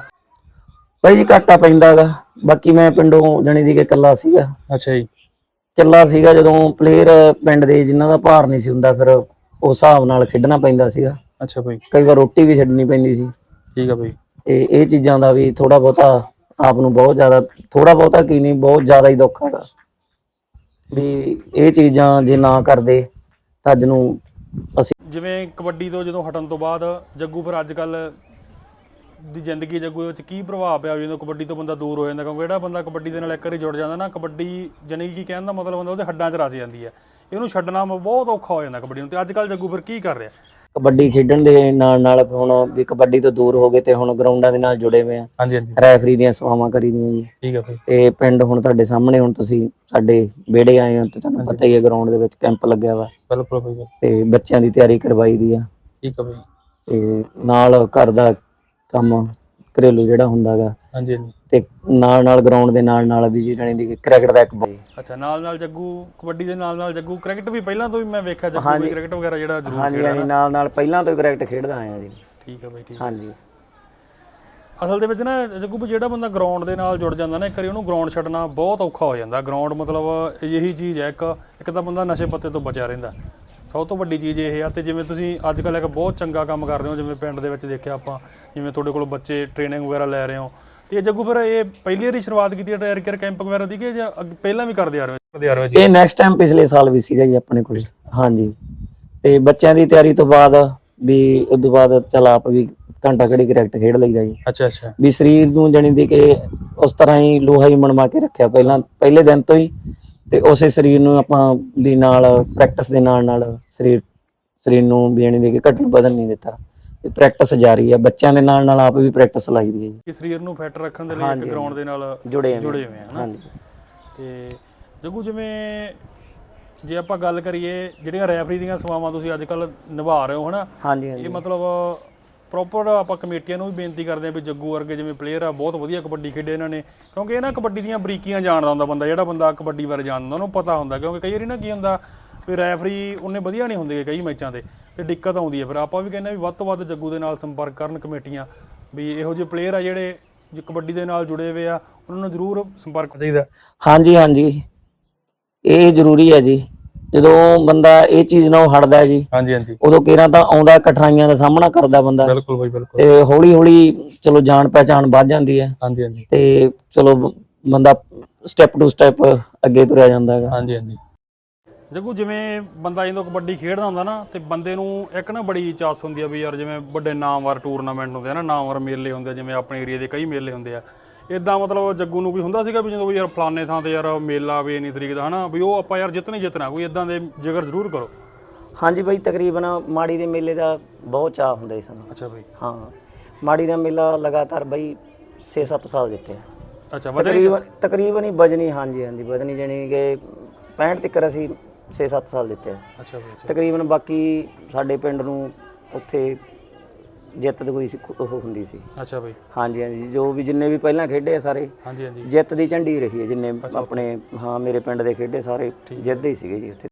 ਭਾਈ ਜੀ ਘਾਟਾ ਪੈਂਦਾਗਾ। ਬਾਕੀ ਮੈਂ ਪਿੰਡੋਂ ਜਣੀ ਦੀ ਕਿ ਇਕੱਲਾ ਸੀਗਾ। ਅੱਛਾ ਜੀ। ਇਕੱਲਾ ਸੀਗਾ ਜਦੋਂ ਪਲੇਅਰ ਪਿੰਡ ਦੇ ਜਿਨ੍ਹਾਂ ਦਾ ਭਾਰ ਨਹੀਂ ਸੀ ਹੁੰਦਾ ਫਿਰ ਉਸ ਹਿਸਾਬ ਨਾਲ ਖੇਡਣਾ ਪੈਂਦਾ ਸੀਗਾ। ਅੱਛਾ ਬਾਈ। ਕਈ ਵਾਰ ਰੋਟੀ ਵੀ ਛੱਡਣੀ ਪੈਂਦੀ ਸੀ। ਠੀਕ ਆ ਬਾਈ। ਤੇ ਇਹ ਚੀਜ਼ਾਂ ਦਾ ਵੀ ਥੋੜਾ ਬਹੁਤਾ ਆਪ ਨੂੰ ਬਹੁਤ ਜ਼ਿਆਦਾ ਥੋੜਾ ਬਹੁਤਾ ਕੀ ਨਹੀਂ, ਬਹੁਤ ਜ਼ਿਆਦਾ ਹੀ ਦੁੱਖ ਹੈਗਾ। ਵੀ ਇਹ ਚੀਜ਼ਾਂ ਜੇ ਨਾ ਕਰਦੇ ਤਾਂ ਅੱਜ ਨੂੰ ਅਸੀਂ ਜਿਵੇਂ ਕਬੱਡੀ ਤੋਂ ਜਦੋਂ ਹਟਣ ਤੋਂ ਬਾਅਦ ਜੱਗੂ ਫਿਰ ਅੱਜ ਕੱਲ ਦੀ ਜ਼ਿੰਦਗੀ ਜੱਗੂ ਦੇ ਵਿੱਚ ਕੀ ਪ੍ਰਭਾਵ ਪਿਆ ਜਦੋਂ ਕਬੱਡੀ ਤੋਂ ਬੰਦਾ ਦੂਰ ਹੋ ਜਾਂਦਾ, ਕਿਉਂਕਿ ਜਿਹੜਾ ਬੰਦਾ ਕਬੱਡੀ ਦੇ ਨਾਲ ਇੱਕ ਵਾਰੀ ਜੁੜ ਜਾਂਦਾ ਨਾ, ਕਬੱਡੀ ਜਾਣੀ ਕਿ ਕਹਿਣ ਦਾ ਮਤਲਬ ਹੁੰਦਾ ਉਹਦੇ ਹੱਡਾਂ 'ਚ ਰਚ ਜਾਂਦੀ ਹੈ। ਇਹਨੂੰ ਛੱਡਣਾ ਬਹੁਤ ਔਖਾ ਹੋ ਜਾਂਦਾ ਕਬੱਡੀ ਨੂੰ, ਤੇ ਅੱਜ ਕੱਲ ਜੱਗੂ ਫਿਰ ਕੀ ਕਰ ਰਿਹਾ? ਕਬੱਡੀ ਖੇਡਣ ਦੇ ਨਾਲ ਨਾਲ ਹੁਣ ਵੀ ਕਬੱਡੀ ਤੋਂ ਦੂਰ ਹੋ ਗਏ ਤੇ ਹੁਣ ਗਰਾਊਂਡਾਂ ਦੇ ਨਾਲ ਜੁੜੇ ਹੋਏ ਆ। ਹਾਂਜੀ ਹਾਂਜੀ। ਰੈਫਰੀ ਦੀਆਂ ਸੇਵਾਵਾਂ ਕਰੀਦੀਆਂ ਜੀ। ਠੀਕ ਆ ਬਾਈ ਤੇ ਪਿੰਡ ਹੁਣ ਤੁਹਾਡੇ ਸਾਹਮਣੇ ਹੁਣ ਤੁਸੀਂ ਸਾਡੇ ਵਿਹੜੇ ਆਏ ਹੋ ਤੇ ਤੁਹਾਨੂੰ ਪਤਾ ਹੀ ਹੈ ਗਰਾਊਂਡ ਦੇ ਵਿੱਚ ਕੈਂਪ ਲੱਗਿਆ ਵਾ। ਬਿਲਕੁਲ ਬਿਲਕੁਲ। ਤੇ ਬੱਚਿਆਂ ਦੀ ਤਿਆਰੀ ਕਰਵਾਈ ਦੀ ਆ। ਠੀਕ ਆ ਬਾਈ ਤੇ ਨਾਲ ਘਰ ਦਾ ਕੰਮ ਘਰੇਲੂ ਜਿਹੜਾ ਹੁੰਦਾਗਾ ਹਾਂਜੀ ਹਾਂਜੀ। ਤੇ ਨਾਲ ਨਾਲ ਗਰਾਊਂਡ ਦੇ ਨਾਲ ਨਾਲ ਵੀ ਜਿਹੜੀ ਦੀ ਕ੍ਰਿਕਟ ਦਾ ਇੱਕ ਅੱਛਾ ਨਾਲ ਨਾਲ ਜੱਗੂ ਕਬੱਡੀ ਦੇ ਨਾਲ ਨਾਲ ਜੱਗੂ ਕ੍ਰਿਕਟ ਵੀ ਪਹਿਲਾਂ ਤੋਂ ਵੀ ਮੈਂ ਵੇਖਿਆ ਜੱਗੂ ਵੀ ਕ੍ਰਿਕਟ ਵਗੈਰਾ ਜਿਹੜਾ ਜ਼ਰੂਰ ਹਾਂਜੀ ਹਾਂਜੀ ਨਾਲ ਨਾਲ ਪਹਿਲਾਂ ਤੋਂ ਹੀ ਕ੍ਰਿਕਟ ਖੇਡਦਾ ਆਇਆ ਜੀ। ਠੀਕ ਹੈ ਬਾਈ ਠੀਕ ਹਾਂਜੀ। ਅਸਲ ਦੇ ਵਿੱਚ ਨਾ ਜੱਗੂ ਵੀ ਜਿਹੜਾ ਬੰਦਾ ਗਰਾਊਂਡ ਦੇ ਨਾਲ ਜੁੜ ਜਾਂਦਾ ਨਾ ਇੱਕ ਵਾਰੀ ਉਹਨੂੰ ਗਰਾਊਂਡ ਛੱਡਣਾ ਬਹੁਤ ਔਖਾ ਹੋ ਜਾਂਦਾ। ਗਰਾਊਂਡ ਮਤਲਬ ਇਹੀ ਚੀਜ਼ ਹੈ ਇੱਕ ਇੱਕ ਤਾਂ ਬੰਦਾ ਨਸ਼ੇ ਪੱਤੇ ਤੋਂ ਬਚਿਆ ਰਹਿੰਦਾ। ਸਭ ਤੋਂ ਵੱਡੀ ਚੀਜ਼ ਇਹ ਆ ਤੇ ਜਿਵੇਂ ਤੁਸੀਂ ਅੱਜ ਕੱਲ੍ਹ ਇੱਕ ਬਹੁਤ ਚੰਗਾ ਕੰਮ ਕਰ ਰਹੇ ਹੋ ਜਿਵੇਂ ਪਿੰਡ ਦੇ ਵਿੱਚ ਦੇਖਿਆ ਆਪਾਂ ਜਿਵੇਂ ਤੁਹਾਡੇ ਕੋਲ ਬੱਚੇ ਟ੍ਰੇਨਿੰਗ ਵਗੈਰਾ ਲੈ ਰਹੇ ਹੋ ਤੇ ਇਹ ਜੱਗੂ ਫਿਰ ਇਹ ਪਹਿਲੀ ਵਾਰੀ ਸ਼ੁਰੂਆਤ ਕੀਤੀ ਹੈ ਟਾਇਰ ਕੇਅਰ ਕੈਂਪ ਵਗੈਰਾ ਦੀ ਕਿ ਜਾਂ ਅੱਗੇ- ਪਹਿਲਾਂ ਵੀ ਕਰਦੇ ਆ ਰਹੇ ਹੋ? ਕਰਦੇ ਆ ਰਹੇ ਹੋ ਜੀ। ਇਹ ਨੈਕਸਟ ਟਾਈਮ ਪਿਛਲੇ ਸਾਲ ਵੀ ਸੀਗਾ ਜੀ ਆਪਣੇ ਕੋਲ। ਹਾਂਜੀ। ਤੇ ਬੱਚਿਆਂ ਦੀ ਤਿਆਰੀ ਤੋਂ ਬਾਅਦ ਵੀ ਉਸ ਤੋਂ ਬਾਅਦ ਚਲ ਆਪ ਵੀ ਘੰਟਾ ਘੜੀ ਕ੍ਰਿਕਟ ਖੇਡ ਲਈਦਾ ਜੀ। ਅੱਛਾ ਅੱਛਾ। ਵੀ ਸਰੀਰ ਨੂੰ ਜਣੀ ਦੀ ਕਿ ਉਸ ਤਰ੍ਹਾਂ ਹੀ ਲੋਹਾ ਹੀ ਮਨਵਾ ਕੇ ਰੱਖਿਆ ਪਹਿਲਾਂ ਪਹਿਲੇ ਦਿਨ ਤੋਂ ਹੀ। ਤੇ ਉਸੇ ਸਰੀਰ ਨੂੰ ਆਪਾਂ ਵੀ ਨਾਲ ਪ੍ਰੈਕਟਿਸ ਦੇ ਨਾਲ ਨਾਲ ਸਰੀਰ ਸਰੀਰ ਨੂੰ ਵੀ ਜਣੀ ਦੀ ਕਿ ਘਟਣ ਵਧਣ ਨਹੀਂ ਦਿੱਤਾ। ਤੇ ਪ੍ਰੈਕਟਿਸ ਜਾਰੀ ਹੈ ਬੱਚਿਆਂ ਦੇ ਨਾਲ ਨਾਲ ਆਪ ਵੀ ਪ੍ਰੈਕਟਿਸ ਲਾਈ ਦੀ ਹੈ ਜੀ। ਕਿ ਸਰੀਰ ਨੂੰ ਫਿੱਟ ਰੱਖਣ ਦੇ ਲਈ ਹਾਂਜੀ, ਇੱਕ ਗਰਾਊਂਡ ਦੇ ਨਾਲ ਜੁੜੇ ਹੋਏ ਜੁੜੇ ਹੋਏ ਆ ਹਨਾ ਹਾਂਜੀ। ਤੇ ਜੱਗੂ ਜਿਵੇਂ ਜੇ ਆਪਾਂ ਗੱਲ ਕਰੀਏ ਜਿਹੜੀਆਂ ਰੈਫਰੀ ਦੀਆਂ ਸੇਵਾਵਾਂ ਤੁਸੀਂ ਅੱਜ ਕੱਲ ਨਿਭਾ ਰਹੇ ਹੋ ਹਨਾ ਹਾਂਜੀ ਹਾਂਜੀ। ਇਹ ਮਤਲਬ ਪ੍ਰੋਪਰ ਆਪਾਂ ਕਮੇਟੀਆਂ ਨੂੰ ਵੀ ਬੇਨਤੀ ਕਰਦੇ ਆ ਵੀ ਜੱਗੂ ਵਰਗੇ ਜਿਵੇਂ ਪਲੇਅਰ ਆ ਬਹੁਤ ਵਧੀਆ ਕਬੱਡੀ ਖੇਡੇ ਇਹਨਾਂ ਨੇ। ਕਿਉਂਕਿ ਇਹ ਨਾ ਕਬੱਡੀ ਦੀਆਂ ਬਰੀਕੀਆਂ ਜਾਣਦਾ ਹੁੰਦਾ ਬੰਦਾ ਜਿਹੜਾ ਬੰਦਾ ਕਬੱਡੀ ਬਾਰੇ ਜਾਣਦਾ ਉਹਨੂੰ ਪਤਾ ਹੁੰਦਾ। ਕਿਉਂਕਿ ਕਈ ਵਾਰੀ ਨਾ ਕੀ ਹੁੰਦਾ ਵੀ ਰੈਫਰੀ ਉਹਨੇ ਵਧੀਆ ਨਹੀਂ ਹੁੰਦੇ ਕਈ ਮੈਚਾਂ ਤੇ ਤੇ ਦਿੱਕਤ ਆਉਂਦੀ ਹੈ ਫਿਰ। ਆਪਾਂ ਵੀ ਕਹਿੰਦੇ ਆ ਵੀ ਵੱਧ ਤੋਂ ਵੱਧ ਜੱਗੂ ਦੇ ਨਾਲ ਸੰਪਰਕ ਕਰਨ ਕਮੇਟੀਆਂ ਵੀ ਇਹੋ ਜਿਹੇ ਪਲੇਅਰ ਆ ਜਿਹੜੇ ਜੋ ਕਬੱਡੀ ਦੇ ਨਾਲ ਜੁੜੇ ਹੋਏ ਆ ਉਹਨਾਂ ਨੂੰ ਜ਼ਰੂਰ ਸੰਪਰਕ ਚਾਹੀਦਾ। ਹਾਂਜੀ ਹਾਂਜੀ। ਇਹ ਜ਼ਰੂਰੀ ਹੈ ਜੀ। ਜਦੋਂ ਬੰਦਾ ਇਹ ਚੀਜ਼ ਨਾਲ ਹਟਦਾ ਜੀ ਹਾਂਜੀ ਹਾਂਜੀ। ਉਦੋਂ ਕਿਹੜਾ ਤਾਂ ਆਉਂਦਾ ਕਠਿਨਾਈਆਂ ਦਾ ਸਾਹਮਣਾ ਕਰਦਾ ਬੰਦਾ। ਬਿਲਕੁਲ ਬਾਈ ਬਿਲਕੁਲ। ਤੇ ਹੌਲੀ ਹੌਲੀ ਚਲੋ ਜਾਣ ਪਹਿਚਾਣ ਵੱਧ ਜਾਂਦੀ ਹੈ। ਹਾਂਜੀ ਹਾਂਜੀ। ਤੇ ਚਲੋ ਬੰਦਾ ਸਟੈਪ ਟੂ ਸਟੈਪ ਅੱਗੇ ਤੁਰਿਆ ਜਾਂਦਾ ਹੈਗਾ। ਹਾਂਜੀ ਹਾਂਜੀ। ਜੱਗੂ ਜਿਵੇਂ ਬੰਦਾ ਜਦੋਂ ਕਬੱਡੀ ਖੇਡਦਾ ਹੁੰਦਾ ਨਾ ਤੇ ਬੰਦੇ ਨੂੰ ਇੱਕ ਨਾ ਬੜੀ ਚਾਸ ਹੁੰਦੀ ਆ ਵੀ ਯਾਰ ਜਿਵੇਂ ਵੱਡੇ ਨਾਮਵਰ ਟੂਰਨਾਮੈਂਟ ਹੁੰਦੇ ਆ ਨਾ ਨਾਮਵਰ ਮੇਲੇ ਹੁੰਦੇ ਆ ਜਿਵੇਂ ਆਪਣੇ ਏਰੀਆ ਦੇ ਕਈ ਮੇਲੇ ਹੁੰਦੇ ਆ। ਇਦਾਂ ਮਤਲਬ ਜੱਗੂ ਨੂੰ ਕੋਈ ਹੁੰਦਾ ਸੀਗਾ ਵੀ ਜਦੋਂ ਵੀ ਯਾਰ ਫਲਾਣੇ ਥਾਂ ਤੇ ਯਾਰ ਮੇਲਾ ਵੀ ਇੰਨੀ ਤਰੀਕ ਦਾ ਹਨਾ ਵੀ ਉਹ ਆਪਾਂ ਯਾਰ ਜਿੱਤਣਾ ਜਿੱਤਣਾ ਕੋਈ ਇਦਾਂ ਦੇ ਜ਼ਿਕਰ ਜ਼ਰੂਰ ਕਰੋ। ਹਾਂਜੀ ਬਾਈ ਤਕਰੀਬਨ ਮਾੜੀ ਦੇ ਮੇਲੇ ਦਾ ਬਹੁਤ ਚਾਹ ਹੁੰਦਾ ਸੀ ਸਾਨੂੰ। ਅੱਛਾ ਬਈ। ਹਾਂ ਮਾੜੀ ਦਾ ਮੇਲਾ ਲਗਾਤਾਰ ਬਾਈ 6-7 ਸਾਲ ਜਿੱਤਿਆ ਅੱਛਾ ਵਜਨ ਤਕਰੀਬਨ ਤਕਰੀਬਨ ਹੀ ਬਜਨੀ ਹਾਂਜੀ ਹਾਂਜੀ ਬਜਨੀ ਜਣੀ ਕਿ 65 ਤੱਕ ਅਸੀਂ 6-7 ਸਾਲ ਦਿੱਤੇ ਆ। ਅੱਛਾ ਬਈ ਅੱਛਾ। ਤਕਰੀਬਨ ਬਾਕੀ ਸਾਡੇ ਪਿੰਡ ਨੂੰ ਉੱਥੇ ਜਿੱਤ ਦੀ ਕੋਈ ਸੀ- ਉਹ ਹੁੰਦੀ ਸੀ। ਅੱਛਾ ਬਈ ਹਾਂਜੀ ਹਾਂਜੀ। ਜੋ ਵੀ ਜਿੰਨੇ ਵੀ ਪਹਿਲਾਂ ਖੇਡੇ ਆ ਸਾਰੇ ਹਾਂਜੀ ਹਾਂਜੀ। ਜਿੱਤ ਦੀ ਝੰਡੀ ਰਹੀ ਹੈ। ਜਿੰਨੇ ਆਪਣੇ ਹਾਂ ਮੇਰੇ ਪਿੰਡ ਦੇ ਖੇਡੇ ਸਾਰੇ ਜਿੱਤਦੇ ਹੀ ਸੀਗੇ ਜੀ ਉੱਥੇ।